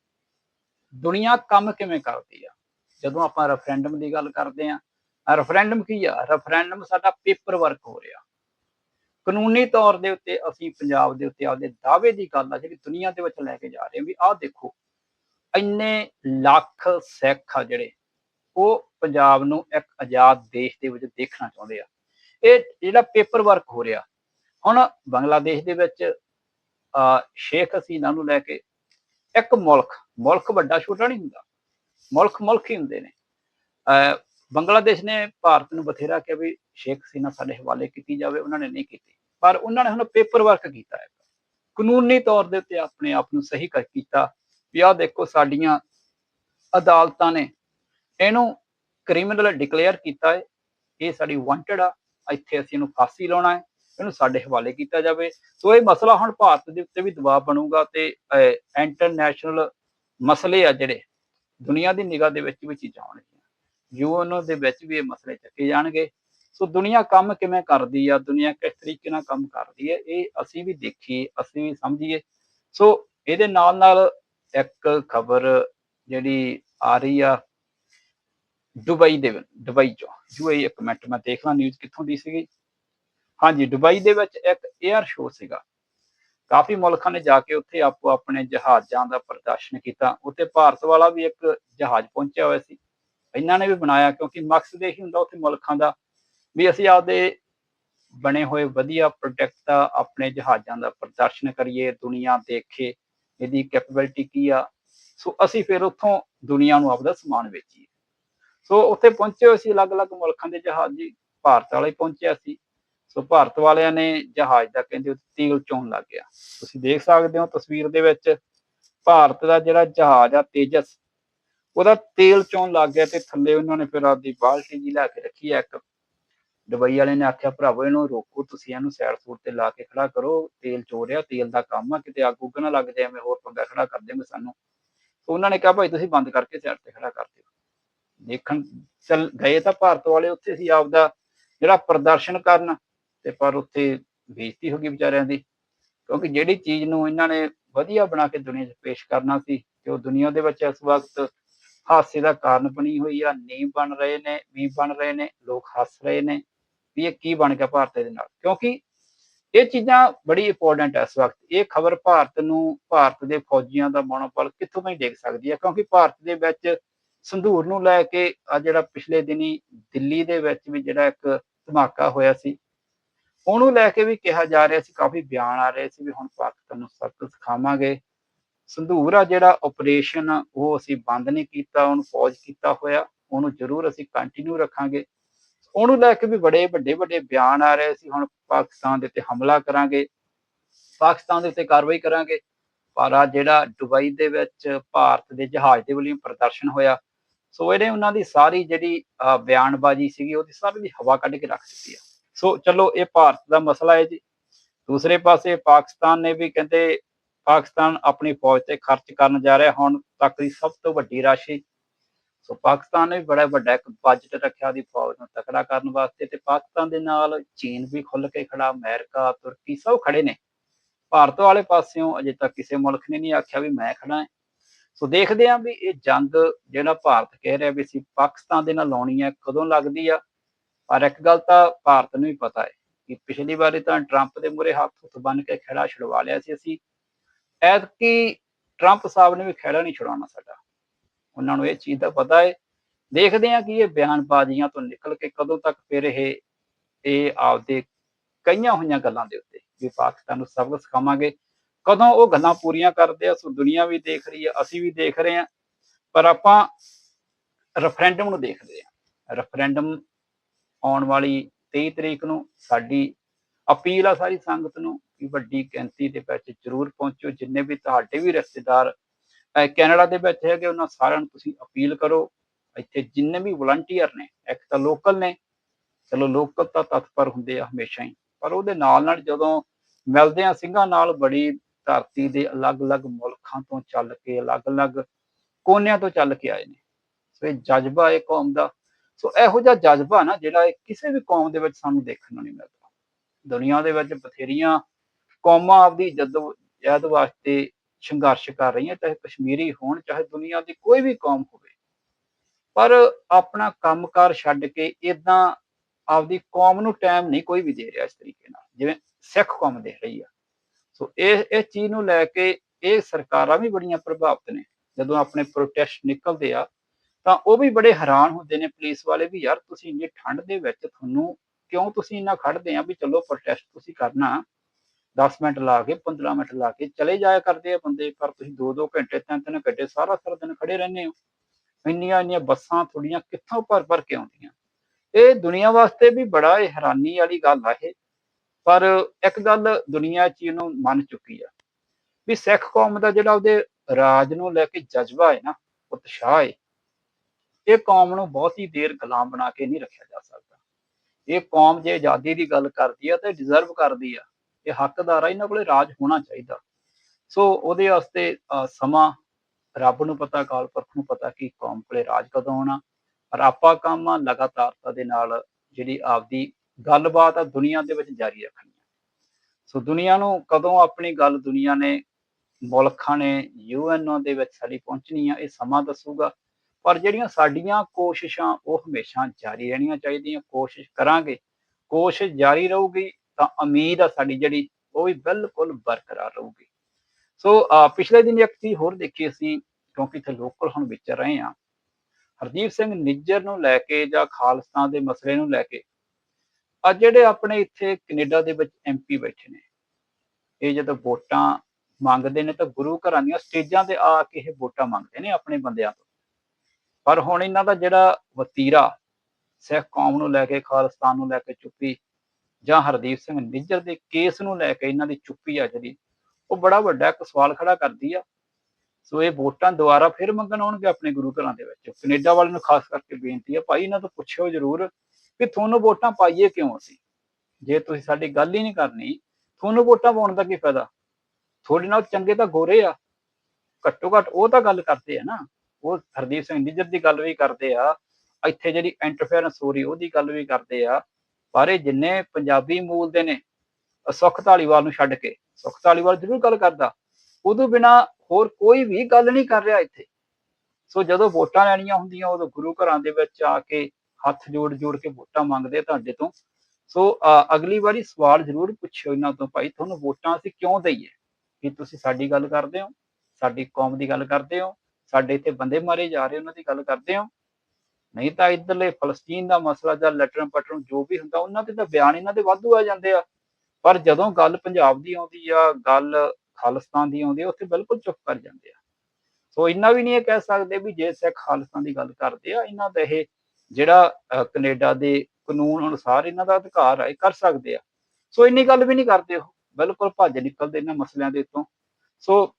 ਦੁਨੀਆ ਕੰਮ ਕਿਵੇਂ ਕਰਦੀ ਆ? ਜਦੋਂ ਆਪਾਂ ਰੈਫਰੈਂਡਮ ਦੀ ਗੱਲ ਕਰਦੇ ਆ ਰੈਫਰੈਂਡਮ ਕੀ ਆ? ਰੈਫਰੈਂਡਮ ਸਾਡਾ ਪੇਪਰ ਵਰਕ ਹੋ ਰਿਹਾ। ਕਾਨੂੰਨੀ ਤੌਰ ਦੇ ਉੱਤੇ ਅਸੀਂ ਪੰਜਾਬ ਦੇ ਉੱਤੇ ਆਪਦੇ ਦਾਅਵੇ ਦੀ ਗੱਲ ਆ, ਜਿਹੜੀ ਦੁਨੀਆ ਦੇ ਵਿੱਚ ਲੈ ਕੇ ਜਾ ਰਹੇ ਹਾਂ ਵੀ ਆਹ ਦੇਖੋ, ਇੰਨੇ ਲੱਖ ਸਿੱਖ ਆ ਜਿਹੜੇ, ਉਹ ਪੰਜਾਬ ਨੂੰ ਇੱਕ ਆਜ਼ਾਦ ਦੇਸ਼ ਦੇ ਵਿੱਚ ਦੇਖਣਾ ਚਾਹੁੰਦੇ ਆ। ਇਹ ਜਿਹੜਾ ਪੇਪਰ ਵਰਕ ਹੋ ਰਿਹਾ ਹੁਣ ਬੰਗਲਾਦੇਸ਼ ਦੇ ਵਿੱਚ ਸ਼ੇਖ ਹਸੀਨਾ ਨੂੰ ਲੈ ਕੇ ਇੱਕ ਮੁਲਕ ਮੁਲਕ ਵੱਡਾ ਛੋਟਾ ਨਹੀਂ ਹੁੰਦਾ, ਮੁਲਕ ਮੁਲਕ ਹੀ ਹੁੰਦੇ ਨੇ। ਬੰਗਲਾਦੇਸ਼ ਨੇ ਭਾਰਤ ਨੂੰ ਬਥੇਰਾ ਕਿਹਾ ਵੀ ਸ਼ੇਖ ਹਸੀਨਾ ਸਾਡੇ ਹਵਾਲੇ ਕੀਤੀ ਜਾਵੇ, ਉਹਨਾਂ ਨੇ ਨਹੀਂ ਕੀਤੀ। ਪਰ ਉਹਨਾਂ ਨੇ ਹੁਣ ਪੇਪਰ ਵਰਕ ਕੀਤਾ ਹੈ। ਕਾਨੂੰਨੀ ਤੌਰ ਦੇ ਉੱਤੇ ਆਪਣੇ ਆਪ ਨੂੰ ਸਹੀ ਕਰ ਕੀਤਾ, ਵੀ ਆਹ ਦੇਖੋ ਸਾਡੀਆਂ ਅਦਾਲਤਾਂ ਨੇ, ਇਹਨੂੰ ਕ੍ਰਿਮੀਨਲ ਡਿਕਲੇਅਰ ਕੀਤਾ ਹੈ, ਇਹ ਸਾਡੀ ਵਾਂਟਡ ਆ, ਇੱਥੇ ਅਸੀਂ ਇਹਨੂੰ ਫਾਂਸੀ ਲਾਉਣਾ ਹੈ। ਇਹਨੂੰ ਸਾਡੇ ਹਵਾਲੇ ਕੀਤਾ ਜਾਵੇ। ਸੋ ਇਹ ਮਸਲਾ ਹੁਣ ਭਾਰਤ ਦੇ ਉੱਤੇ ਵੀ ਦਬਾਅ ਬਣੂਗਾ ਤੇ ਇੰਟਰਨੈਸ਼ਨਲ ਮਸਲੇ ਆ ਜਿਹੜੇ, ਦੁਨੀਆ ਦੀ ਨਿਗਾਹ ਦੇ ਵਿੱਚ ਵੀ ਚੀਜ਼ਾਂ ਆਉਣਗੀਆਂ। ਯੂਐਨਓ ਦੇ ਵਿੱਚ ਵੀ ਇਹ ਮਸਲੇ ਚੱਕੇ ਜਾਣਗੇ। ਸੋ ਦੁਨੀਆ ਕੰਮ ਕਿਵੇਂ ਕਰਦੀ ਆ, ਦੁਨੀਆ ਕਿਸ ਤਰੀਕੇ ਨਾਲ ਕੰਮ ਕਰਦੀ ਹੈ ਇਹ ਅਸੀਂ ਵੀ ਦੇਖੀਏ, ਅਸੀਂ ਵੀ ਸਮਝੀਏ। ਸੋ ਇਹਦੇ ਨਾਲ ਨਾਲ ਇੱਕ ਖਬਰ ਜਿਹੜੀ ਆ ਰਹੀ ਆ, ਦੁਬਈ ਦੇ, ਦੁਬਈ ਚੋਂ। ਯੂਏਈ ਇੱਕ ਮਿੰਟ ਮੈਂ ਦੇਖਣਾ ਨਿਊਜ਼ ਕਿੱਥੋਂ ਦੀ ਸੀਗੀ? ਹਾਂਜੀ ਦੁਬਈ ਦੇ ਵਿੱਚ ਇੱਕ 에ਅਰ ਸ਼ੋਅ ਸੀਗਾ। ਕਾਫੀ ਮੁਲਕਾਂ ਨੇ ਜਾ ਕੇ ਉੱਥੇ ਆਪੋ ਆਪਣੇ ਜਹਾਜ਼ਾਂ ਦਾ ਪ੍ਰਦਰਸ਼ਨ ਕੀਤਾ। ਉੱਥੇ ਭਾਰਤ ਵਾਲਾ ਵੀ ਇੱਕ ਜਹਾਜ਼ ਪਹੁੰਚਿਆ ਹੋਇਆ ਸੀ। ਇਹਨਾਂ ਨੇ ਵੀ ਬਣਾਇਆ ਕਿਉਂਕਿ ਮਕਸਦ ਇਹ ਹੀ ਹੁੰਦਾ ਉੱਥੇ ਮੁਲਕਾਂ ਦਾ ਵੀ ਅਸੀਂ ਆਪਦੇ ਬਣੇ ਹੋਏ ਵਧੀਆ ਪ੍ਰੋਡਕਟ ਦਾ ਆਪਣੇ ਜਹਾਜ਼ਾਂ ਦਾ ਪ੍ਰਦਰਸ਼ਨ ਕਰੀਏ, ਦੁਨੀਆ ਦੇਖੇ, ਇਹਦੀ ਕੈਪੇਬਿਲਿਟੀ ਕੀ ਆ। ਸੋ ਅਸੀਂ ਫਿਰ ਉੱਥੋਂ ਦੁਨੀਆ ਨੂੰ ਆਪਦਾ ਸਮਾਨ ਵੇਚੀਏ। ਸੋ ਉੱਥੇ ਪਹੁੰਚੇ ਹੋਏ ਸੀ ਅਲੱਗ-ਅਲੱਗ ਮੁਲਕਾਂ ਦੇ ਜਹਾਜ਼ ਜੀ। ਭਾਰਤ ਵਾਲੇ ਪਹੁੰਚਿਆ ਸੀ। ਸੋ ਭਾਰਤ ਵਾਲਿਆਂ ਨੇ ਜਹਾਜ਼ ਦਾ ਕਹਿੰਦੇ ਤੇਲ ਚੋਣ ਲੱਗ ਗਿਆ। ਤੁਸੀਂ ਦੇਖ ਸਕਦੇ ਹੋ ਤਸਵੀਰ ਦੇ ਵਿੱਚ ਭਾਰਤ ਦਾ ਜਿਹੜਾ ਜਹਾਜ਼ ਆ, ਤੇਜਸ, ਉਹਦਾ ਤੇਲ ਚੋਣ ਲੱਗ ਗਿਆ ਤੇ ਥੱਲੇ ਉਹਨਾਂ ਨੇ ਫਿਰ ਆਪਦੀ ਬਾਲਟੀ ਜੀ ਲਾ ਕੇ ਰੱਖੀ ਆ ਇੱਕ। ਦੁਬਈ ਵਾਲੇ ਨੇ ਆਖਿਆ, ਭਰਾਵੋ, ਇਹਨੂੰ ਰੋਕੋ, ਤੁਸੀਂ ਇਹਨੂੰ ਸਾਈਡ ਸੂਟ ਤੇ ਲਾ ਕੇ ਖੜਾ ਕਰੋ, ਤੇਲ ਚੋਰਿਆ ਤੇਲ ਦਾ ਕੰਮ ਆ, ਕਿਤੇ ਅੱਗ ਉੱਗ ਨਾ ਲੱਗ ਜਾਏ ਐਵੇਂ ਹੋਰ ਪੰਗਾ ਖੜਾ ਕਰ ਦੇਣਗੇ ਸਾਨੂੰ। ਉਹਨਾਂ ਨੇ ਕਿਹਾ, ਭਾਈ, ਤੁਸੀਂ ਬੰਦ ਕਰਕੇ ਸਾਈਡ ਤੇ ਖੜਾ ਕਰ ਦਿਓ। ਦੇਖਣ ਚੱਲ ਗਏ ਤਾਂ ਭਾਰਤ ਵਾਲੇ ਉੱਥੇ ਸੀ, ਆਪਦਾ ਜਿਹੜਾ ਪ੍ਰਦਰਸ਼ਨ ਕਰਨ। ਤੇ ਪਰ ਉੱਥੇ ਬੇਇੱਜ਼ਤੀ ਹੋ ਗਈ ਵਿਚਾਰਿਆਂ ਦੀ, ਕਿਉਂਕਿ ਜਿਹੜੀ ਚੀਜ਼ ਨੂੰ ਇਹਨਾਂ ਨੇ ਵਧੀਆ ਬਣਾ ਕੇ ਦੁਨੀਆ 'ਚ ਪੇਸ਼ ਕਰਨਾ ਸੀ ਤੇ ਉਹ ਦੁਨੀਆ ਦੇ ਵਿੱਚ ਇਸ ਵਕਤ ਹਾਸੇ ਦਾ ਕਾਰਨ ਬਣੀ ਹੋਈ ਆ, ਨੀਂਹ ਬਣ ਰਹੇ ਨੇ ਵੀ ਬਣ ਰਹੇ ਨੇ, ਲੋਕ ਹੱਸ ਰਹੇ ਨੇ, ਵੀ ਇਹ ਕੀ ਬਣ ਗਿਆ ਭਾਰਤ ਦੇ ਨਾਲ। ਕਿਉਂਕਿ ਇਹ ਚੀਜ਼ਾਂ ਬੜੀ ਇੰਪੋਰਟੈਂਟ ਹੈ ਇਸ ਵਕਤ। ਇਹ ਖਬਰ ਭਾਰਤ ਨੂੰ, ਭਾਰਤ ਦੇ ਫੌਜੀਆਂ ਦਾ ਮਨੋਬਲ ਕਿੱਥੋਂ ਵੀ ਦੇਖ ਸਕਦੀ ਹੈ ਕਿਉਂਕਿ ਭਾਰਤ ਦੇ ਵਿੱਚ ਸੰਧੂਰ ਨੂੰ ਲੈ ਕੇ ਆ ਜਿਹੜਾ ਪਿਛਲੇ ਦਿਨੀ ਦਿੱਲੀ ਦੇ ਵਿੱਚ ਵੀ ਜਿਹੜਾ ਇੱਕ ਧਮਾਕਾ ਹੋਇਆ ਸੀ ਉਹਨੂੰ ਲੈ ਕੇ ਵੀ ਕਿਹਾ ਜਾ ਰਿਹਾ ਸੀ, ਕਾਫੀ ਬਿਆਨ ਆ ਰਹੇ ਸੀ ਵੀ ਹੁਣ ਪਾਕਿਸਤਾਨ ਨੂੰ ਸਖਤ ਸਿਖਾਵਾਂਗੇ। ਸੰਧੂਰ ਆ ਜਿਹੜਾ ਆਪਰੇਸ਼ਨ ਉਹ ਅਸੀਂ ਬੰਦ ਨਹੀਂ ਕੀਤਾ, ਉਹਨੂੰ ਪੌਜ਼ ਕੀਤਾ ਹੋਇਆ, ਉਹਨੂੰ ਜ਼ਰੂਰ ਅਸੀਂ ਕੰਟੀਨਿਊ ਰੱਖਾਂਗੇ। ਉਹਨੂੰ ਲੈ ਕੇ ਵੀ ਬੜੇ ਵੱਡੇ ਵੱਡੇ ਬਿਆਨ ਆ ਰਹੇ ਸੀ, ਹੁਣ ਪਾਕਿਸਤਾਨ ਦੇ ਉੱਤੇ ਹਮਲਾ ਕਰਾਂਗੇ, ਪਾਕਿਸਤਾਨ ਦੇ ਉੱਤੇ ਕਾਰਵਾਈ ਕਰਾਂਗੇ, ਪਰ ਆ ਜਿਹੜਾ ਦੁਬਈ ਦੇ ਵਿੱਚ ਭਾਰਤ ਦੇ ਜਹਾਜ਼ ਦੇ ਵੱਲੋਂ ਪ੍ਰਦਰਸ਼ਨ ਹੋਇਆ, ਸੋ ਇਹਨੇ ਉਹਨਾਂ ਦੀ ਸਾਰੀ ਜਿਹੜੀ ਬਿਆਨਬਾਜ਼ੀ ਸੀਗੀ, ਉਹਦੀ ਸਾਰੀ ਦੀ ਹਵਾ ਕੱਢ ਕੇ ਰੱਖ ਦਿੱਤੀ ਆ। ਸੋ ਚਲੋ ਇਹ ਭਾਰਤ ਦਾ ਮਸਲਾ ਹੈ ਜੀ। ਦੂਸਰੇ ਪਾਸੇ ਪਾਕਿਸਤਾਨ ਨੇ ਵੀ ਕਹਿੰਦੇ ਪਾਕਿਸਤਾਨ ਆਪਣੀ ਫੌਜ ਤੇ ਖਰਚ ਕਰਨ ਜਾ ਰਿਹਾ, ਹੁਣ ਤੱਕ ਦੀ ਸਭ ਤੋਂ ਵੱਡੀ ਰਾਸ਼ੀ। ਸੋ ਪਾਕਿਸਤਾਨ ਨੇ ਵੀ ਬੜਾ ਵੱਡਾ ਇੱਕ ਬਜਟ ਰੱਖਿਆ ਦੀ ਫੌਜ ਨੂੰ ਤਕੜਾ ਕਰਨ ਵਾਸਤੇ ਤੇ ਪਾਕਿਸਤਾਨ ਦੇ ਨਾਲ ਚੀਨ ਵੀ ਖੁੱਲ ਕੇ ਖੜਾ, ਅਮਰੀਕਾ, ਤੁਰਕੀ ਸਭ ਖੜੇ ਨੇ। ਭਾਰਤ ਵਾਲੇ ਪਾਸਿਓਂ ਅਜੇ ਤੱਕ ਕਿਸੇ ਮੁਲਕ ਨੇ ਨਹੀਂ ਆਖਿਆ ਵੀ ਮੈਂ ਖੜਾ ਹਾਂ ਸੋ ਦੇਖਦੇ ਹਾਂ ਵੀ ਇਹ ਜੰਗ ਜਿਹੜਾ ਭਾਰਤ ਕਹਿ ਰਿਹਾ ਵੀ ਅਸੀਂ ਪਾਕਿਸਤਾਨ ਦੇ ਨਾਲ ਲਾਉਣੀ ਹੈ, ਕਦੋਂ ਲੱਗਦੀ ਆ। ਪਰ ਇੱਕ ਗੱਲ ਤਾਂ ਭਾਰਤ ਨੂੰ ਵੀ ਪਤਾ ਹੈ ਕਿ ਪਿਛਲੀ ਵਾਰੀ ਤਾਂ ਟਰੰਪ ਦੇ ਮੂਹਰੇ ਹੱਥ ਹੁੱਥ ਬੰਨ ਕੇ ਖੜਾ ਛੁਡਵਾ ਲਿਆ ਸੀ ਅਸੀਂ। ਐਤਕੀ ਟਰੰਪ ਸਾਹਿਬ ਨੇ ਵੀ ਖੜਾ ਨਹੀਂ ਛੁਡਾਉਣਾ ਸਾਡਾ। ਉਹਨਾਂ ਨੂੰ ਇਹ ਚੀਜ਼ ਦਾ ਪਤਾ ਹੈ। ਦੇਖਦੇ ਹਾਂ ਕਿ ਇਹ ਬਿਆਨਬਾਜ਼ੀਆਂ ਤੋਂ ਨਿਕਲ ਕੇ ਕਦੋਂ ਤੱਕ ਫਿਰ ਇਹ ਇਹ ਆਪਦੇ ਕਈਆਂ ਹੋਈਆਂ ਗੱਲਾਂ ਦੇ ਉੱਤੇ ਵੀ ਪਾਕਿਸਤਾਨ ਨੂੰ ਸਬਕ ਸਿਖਾਵਾਂਗੇ। ਕਦੋਂ ਉਹ ਗੱਲਾਂ ਪੂਰੀਆਂ ਕਰਦੇ ਆ, ਸੋ ਦੁਨੀਆ ਵੀ ਦੇਖ ਰਹੀ ਹੈ, ਅਸੀਂ ਵੀ ਦੇਖ ਰਹੇ ਹਾਂ। ਪਰ ਆਪਾਂ ਰੈਫਰੈਂਡਮ ਨੂੰ ਦੇਖਦੇ ਹਾਂ। ਰੈਫਰੈਂਡਮ ਆਉਣ ਵਾਲੀ 23 ਤਰੀਕ ਨੂੰ ਸਾਡੀ ਅਪੀਲ ਆ ਸਾਰੀ ਸੰਗਤ ਨੂੰ ਕਿ ਵੱਡੀ ਗਿਣਤੀ ਦੇ ਵਿੱਚ ਜ਼ਰੂਰ ਪਹੁੰਚੋ, ਜਿੰਨੇ ਵੀ ਤੁਹਾਡੇ ਵੀ ਰਿਸ਼ਤੇਦਾਰ ਕੈਨੇਡਾ ਦੇ ਵਿੱਚ ਹੈਗੇ, ਉਹਨਾਂ ਸਾਰਿਆਂ ਨੂੰ ਤੁਸੀਂ ਅਪੀਲ ਕਰੋ। ਇੱਥੇ ਜਿੰਨੇ ਵੀ ਵਲੰਟੀਅਰ ਨੇ, ਇੱਕ ਤਾਂ ਲੋਕਲ ਨੇ, ਚਲੋ ਲੋਕਲ ਤਾਂ ਤਤਪਰ ਹੁੰਦੇ ਆ ਹਮੇਸ਼ਾ ਹੀ, ਪਰ ਉਹਦੇ ਨਾਲ ਨਾਲ ਜਦੋਂ ਮਿਲਦੇ ਆ ਸਿੰਘਾਂ ਨਾਲ, ਬੜੀ ਧਰਤੀ ਦੇ ਅਲੱਗ-ਅਲੱਗ ਮੁਲਕਾਂ ਤੋਂ ਚੱਲ ਕੇ, ਅਲੱਗ-ਅਲੱਗ ਕੋਨਿਆਂ ਤੋਂ ਚੱਲ ਕੇ ਆਏ ਨੇ। ਸੋ ਇਹ ਜਜ਼ਬਾ ਇਹ ਕੌਮ ਦਾ। ਸੋ ਇਹੋ ਜਿਹਾ ਜਜ਼ਬਾ ਨਾ, ਜਿਹੜਾ ਇਹ ਕਿਸੇ ਵੀ ਕੌਮ ਦੇ ਵਿੱਚ ਸਾਨੂੰ ਦੇਖਣ ਨੂੰ ਨਹੀਂ ਮਿਲਦਾ। ਦੁਨੀਆ ਦੇ ਵਿੱਚ ਬਥੇਰੀਆਂ ਕੌਮਾਂ ਆਪਦੀ ਜਦੋਜਹਿਦ ਵਾਸਤੇ ਸੰਘਰਸ਼ ਕਰ ਰਹੀਆਂ, ਚਾਹੇ ਕਸ਼ਮੀਰੀ ਹੋਣ, ਚਾਹੇ ਦੁਨੀਆ ਦੀ ਕੋਈ ਵੀ ਕੌਮ ਹੋਵੇ। ਪਰ ਆਪਣਾ ਕੰਮਕਾਰ ਛੱਡ ਕੇ ਇਦਾਂ ਆਪਦੀ ਕੌਮ ਨੂੰ ਟਾਈਮ ਨਹੀਂ ਕੋਈ ਵੀ ਦੇ ਰਿਹਾ ਇਸ ਤਰੀਕੇ ਨਾਲ, ਜਿਵੇਂ ਸਿੱਖ ਕੌਮ ਦੇ ਰਹੀ ਆ। ਸੋ ਇਹ ਇਹ ਚੀਜ਼ ਨੂੰ ਲੈ ਕੇ ਇਹ ਸਰਕਾਰਾਂ ਵੀ ਬੜੀਆਂ ਪ੍ਰਭਾਵਿਤ ਨੇ। ਜਦੋਂ ਆਪਣੇ ਪ੍ਰੋਟੈਸਟ ਨਿਕਲਦੇ ਆ ਤਾਂ ਉਹ ਵੀ ਬੜੇ ਹੈਰਾਨ ਹੁੰਦੇ ਨੇ ਪੁਲਿਸ ਵਾਲੇ ਵੀ, ਯਾਰ ਤੁਸੀਂ ਇੰਨੀ ਠੰਡ ਦੇ ਵਿੱਚ ਤੁਹਾਨੂੰ ਕਿਉਂ ਤੁਸੀਂ ਇੰਨਾ ਖੜਦੇ ਆ ਵੀ ਚਲੋ ਪ੍ਰੋਟੈਸਟ ਤੁਸੀਂ ਕਰਨਾ। 10 ਮਿੰਟ ਲਾ ਕੇ 15 ਮਿੰਟ ਲਾ ਕੇ ਚਲੇ ਜਾਇਆ ਕਰਦੇ ਆ ਬੰਦੇ, ਪਰ ਤੁਸੀਂ 2-2 ਘੰਟੇ 3-3 ਘੰਟੇ ਸਾਰਾ ਸਾਰਾ ਦਿਨ ਖੜੇ ਰਹਿੰਦੇ ਹੋ। ਇੰਨੀਆਂ ਇੰਨੀਆਂ ਬੱਸਾਂ ਥੋੜੀਆਂ ਕਿੱਥੋਂ ਭਰ ਭਰ ਕੇ ਆਉਂਦੀਆਂ? ਇਹ ਦੁਨੀਆ ਵਾਸਤੇ ਵੀ ਬੜਾ ਇਹ ਹੈਰਾਨੀ ਵਾਲੀ ਗੱਲ ਆ ਇਹ। ਪਰ ਇੱਕ ਗੱਲ ਦੁਨੀਆ ਚ ਇਹਨੂੰ ਮੰਨ ਚੁੱਕੀ ਆ ਵੀ ਸਿੱਖ ਕੌਮ ਦਾ ਜਿਹੜਾ ਉਹਦੇ ਰਾਜ ਨੂੰ ਲੈ ਕੇ ਜਜ਼ਬਾ ਹੈ ਨਾ, ਉਤਸ਼ਾਹ ਹੈ ਇਹ ਕੌਮ ਨੂੰ ਬਹੁਤੀ ਦੇਰ ਗੁਲਾਮ ਬਣਾ ਕੇ ਨਹੀਂ ਰੱਖਿਆ ਜਾ ਸਕਦਾ। ਇਹ ਕੌਮ ਜੇ ਆਜ਼ਾਦੀ ਦੀ ਗੱਲ ਕਰਦੀ ਆ ਤੇ ਡਿਜ਼ਰਵ ਕਰਦੀ ਆ, ਇਹ ਹੱਕਦਾਰ ਆ, ਇਹਨਾਂ ਕੋਲੇ ਰਾਜ ਹੋਣਾ ਚਾਹੀਦਾ। ਸੋ ਉਹਦੇ ਵਾਸਤੇ ਸਮਾਂ ਰੱਬ ਨੂੰ ਪਤਾ, ਕਾਲ ਪੁਰਖ ਨੂੰ ਪਤਾ ਕਿ ਕੌਮ ਕੋਲੇ ਰਾਜ ਕਦੋਂ ਆਉਣਾ। ਪਰ ਆਪਾਂ ਕੰਮ ਆ ਲਗਾਤਾਰਤਾ ਦੇ ਨਾਲ ਜਿਹੜੀ ਆਪਦੀ ਗੱਲਬਾਤ ਆ ਦੁਨੀਆ ਦੇ ਵਿੱਚ ਜਾਰੀ ਰੱਖਣੀ ਸੋ ਦੁਨੀਆ ਨੂੰ ਕਦੋਂ ਆਪਣੀ ਗੱਲ ਦੁਨੀਆ ਨੇ, ਮੁਲਕਾਂ ਨੇ, ਯੂਐਨਓ ਦੇ ਵਿੱਚ ਸਾਡੀ ਪਹੁੰਚਣੀ ਆ, ਇਹ ਸਮਾਂ ਦੱਸੂਗਾ। ਪਰ ਜਿਹੜੀਆਂ ਸਾਡੀਆਂ ਕੋਸ਼ਿਸ਼ਾਂ ਉਹ ਹਮੇਸ਼ਾ ਜਾਰੀ ਰਹਿਣੀਆਂ ਚਾਹੀਦੀਆਂ, ਕੋਸ਼ਿਸ਼ ਕਰਾਂਗੇ। ਕੋਸ਼ਿਸ਼ ਜਾਰੀ ਰਹੂਗੀ ਤਾਂ ਉਮੀਦ ਆ ਸਾਡੀ ਜਿਹੜੀ ਉਹ ਵੀ ਬਿਲਕੁਲ ਬਰਕਰਾਰ ਰਹੂਗੀ। ਸੋ ਪਿਛਲੇ ਦਿਨ ਇੱਕ ਚੀਜ਼ ਹੋਰ ਦੇਖੀ ਅਸੀਂ, ਕਿਉਂਕਿ ਇੱਥੇ ਲੋਕਲ ਹੁਣ ਵਿਚਰ ਰਹੇ ਆ ਹਰਦੀਪ ਸਿੰਘ ਨਿੱਜਰ ਨੂੰ ਲੈ ਕੇ ਜਾਂ ਖਾਲਿਸਤਾਨ ਦੇ ਮਸਲੇ ਨੂੰ ਲੈ ਕੇ ਆ ਜਿਹੜੇ ਆਪਣੇ ਇੱਥੇ ਕੈਨੇਡਾ ਦੇ ਵਿੱਚ ਐਮਪੀ ਬੈਠੇ ਨੇ, ਇਹ ਜਦੋਂ ਵੋਟਾਂ ਮੰਗਦੇ ਨੇ ਤਾਂ ਗੁਰੂ ਘਰਾਂ ਦੀਆਂ ਸਟੇਜਾਂ ਤੇ ਆ ਕੇ ਇਹ ਵੋਟਾਂ ਮੰਗਦੇ ਨੇ ਆਪਣੇ ਬੰਦਿਆਂ ਤੋਂ। ਪਰ ਹੁਣ ਇਹਨਾਂ ਦਾ ਜਿਹੜਾ ਵਤੀਰਾ ਸਿੱਖ ਕੌਮ ਨੂੰ ਲੈ ਕੇ, ਖਾਲਿਸਤਾਨ ਨੂੰ ਲੈ ਕੇ ਚੁੱਪੀ ਜਾਂ ਹਰਦੀਪ ਸਿੰਘ ਨਿੱਜਰ ਦੇ ਕੇਸ ਨੂੰ ਲੈ ਕੇ ਇਹਨਾਂ ਦੀ ਚੁੱਪੀ ਆ ਜਿਹੜੀ, ਉਹ ਬੜਾ ਵੱਡਾ ਇੱਕ ਸਵਾਲ ਖੜਾ ਕਰਦੀ ਆ। ਸੋ ਇਹ ਵੋਟਾਂ ਦੁਬਾਰਾ ਫਿਰ ਮੰਗਣ ਆਉਣਗੇ ਆਪਣੇ ਗੁਰੂ ਘਰਾਂ ਦੇ ਵਿੱਚ। ਕੈਨੇਡਾ ਵਾਲਿਆਂ ਨੂੰ ਖਾਸ ਕਰਕੇ ਬੇਨਤੀ ਆ, ਭਾਈ ਇਹਨਾਂ ਤੋਂ ਪੁੱਛਿਓ ਜ਼ਰੂਰ ਕਿ ਤੁਹਾਨੂੰ ਵੋਟਾਂ ਪਾਈਏ ਕਿਉਂ ਅਸੀਂ? ਜੇ ਤੁਸੀਂ ਸਾਡੀ ਗੱਲ ਹੀ ਨਹੀਂ ਕਰਨੀ, ਤੁਹਾਨੂੰ ਵੋਟਾਂ ਪਾਉਣ ਦਾ ਕੀ ਫਾਇਦਾ? ਤੁਹਾਡੇ ਨਾਲ ਚੰਗੇ ਤਾਂ ਗੋਰੇ ਆ। ਘੱਟੋ ਘੱਟ ਉਹ ਤਾਂ ਗੱਲ ਕਰਦੇ ਆ ਨਾ। ਉਹ ਹਰਦੀਪ ਸਿੰਘ ਨਿੱਜਰ ਦੀ ਗੱਲ ਵੀ ਕਰਦੇ ਆ ਇੱਥੇ ਜਿਹੜੀ ਇੰਟਰਫੇਰੈਂਸ ਹੋ ਰਹੀ ਉਹਦੀ ਗੱਲ ਵੀ ਕਰਦੇ ਆ ਪਰ ਇਹ ਜਿੰਨੇ ਪੰਜਾਬੀ ਮੂਲ ਦੇ ਨੇ ਅ, ਸੁੱਖ ਧਾਲੀਵਾਲ ਨੂੰ ਛੱਡ ਕੇ ਸੁੱਖ ਧਾਲੀਵਾਲ ਜ਼ਰੂਰ ਗੱਲ ਕਰਦਾ ਉਦੋਂ ਬਿਨਾ ਹੋਰ ਕੋਈ ਵੀ ਗੱਲ ਨਹੀਂ ਕਰ ਰਿਹਾ ਇੱਥੇ। ਸੋ ਜਦੋਂ ਵੋਟਾਂ ਲੈਣੀਆਂ ਹੁੰਦੀਆਂ ਉਦੋਂ ਗੁਰੂ ਘਰਾਂ ਦੇ ਵਿੱਚ ਆ ਕੇ ਹੱਥ ਜੋੜ ਜੋੜ ਕੇ ਵੋਟਾਂ ਮੰਗਦੇ ਆ ਤੁਹਾਡੇ ਤੋਂ। ਸੋ ਅਗਲੀ ਵਾਰੀ ਸਵਾਲ ਜ਼ਰੂਰ ਪੁੱਛਿਓ ਇਹਨਾਂ ਤੋਂ ਭਾਈ ਤੁਹਾਨੂੰ ਵੋਟਾਂ ਅਸੀਂ ਕਿਉਂ ਦਈਏ? ਕੀ ਤੁਸੀਂ ਸਾਡੀ ਗੱਲ ਕਰਦੇ ਹੋ? ਸਾਡੀ ਕੌਮ ਦੀ ਗੱਲ ਕਰਦੇ ਹੋ? ਸਾਡੇ ਇੱਥੇ ਬੰਦੇ ਮਾਰੇ ਜਾ ਰਹੇ ਉਹਨਾਂ ਦੀ ਗੱਲ ਕਰਦੇ ਹੋ। ਨਹੀਂ ਤਾਂ ਇੱਧਰਲੇ ਫਲਸਤੀਨ ਦਾ ਮਸਲਾ ਜਾਂ ਲਟਰਨ ਪਟਰਨ ਜੋ ਵੀ ਹੁੰਦਾ ਉਹਨਾਂ ਦੇ ਤਾਂ ਬਿਆਨ ਇਹਨਾਂ ਦੇ ਵਾਧੂ ਆ ਜਾਂਦੇ ਆ। ਪਰ ਜਦੋਂ ਗੱਲ ਪੰਜਾਬ ਦੀ ਆਉਂਦੀ ਆ ਗੱਲ ਖਾਲਿਸਤਾਨ ਦੀ ਆਉਂਦੀ ਆ ਉੱਥੇ ਬਿਲਕੁਲ ਚੁੱਪ ਕਰ ਜਾਂਦੇ ਆ। ਸੋ ਇੰਨਾ ਵੀ ਨਹੀਂ ਇਹ ਕਹਿ ਸਕਦੇ ਵੀ ਜੇ ਸਿੱਖ ਖਾਲਿਸਤਾਨ ਦੀ ਗੱਲ ਕਰਦੇ ਆ ਇਹਨਾਂ ਦਾ ਇਹ ਜਿਹੜਾ ਅਹ, ਕੈਨੇਡਾ ਦੇ ਕਾਨੂੰਨ ਅਨੁਸਾਰ ਇਹਨਾਂ ਦਾ ਅਧਿਕਾਰ ਆ ਇਹ ਕਰ ਸਕਦੇ ਆ। ਸੋ ਇੰਨੀ ਗੱਲ ਵੀ ਨਹੀਂ ਕਰਦੇ ਉਹ। ਬਿਲਕੁਲ ਭੱਜ ਨਿਕਲਦੇ ਇਹਨਾਂ ਮਸਲਿਆਂ ਦੇ ਉੱਤੋਂ। ਸੋ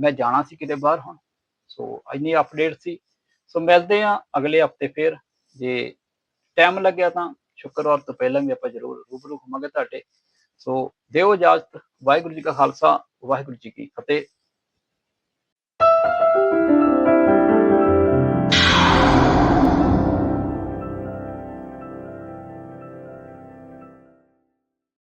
ਮੈਂ ਜਾਣਾ ਸੀ ਕਿਤੇ ਬਾਹਰ ਹੁਣ। ਸੋ ਇੰਨੀ ਅਪਡੇਟ ਸੀ। ਸੋ ਮਿਲਦੇ ਆ ਅਗਲੇ ਹਫ਼ਤੇ ਫੇਰ। ਜੇ ਟਾਈਮ ਲੱਗਿਆ ਤਾਂ ਸ਼ੁੱਕਰਵਾਰ ਤੋਂ ਪਹਿਲਾਂ ਵੀ ਆਪਾਂ ਜ਼ਰੂਰ ਰੂਬਰੂ ਹੋਵਾਂਗੇ ਤੁਹਾਡੇ। ਸੋ ਦਿਓ ਇਜਾਜ਼ਤ। ਵਾਹਿਗੁਰੂ ਜੀ ਕਾ ਖਾਲਸਾ, ਵਾਹਿਗੁਰੂ ਜੀ ਕੀ ਫਤਿਹ।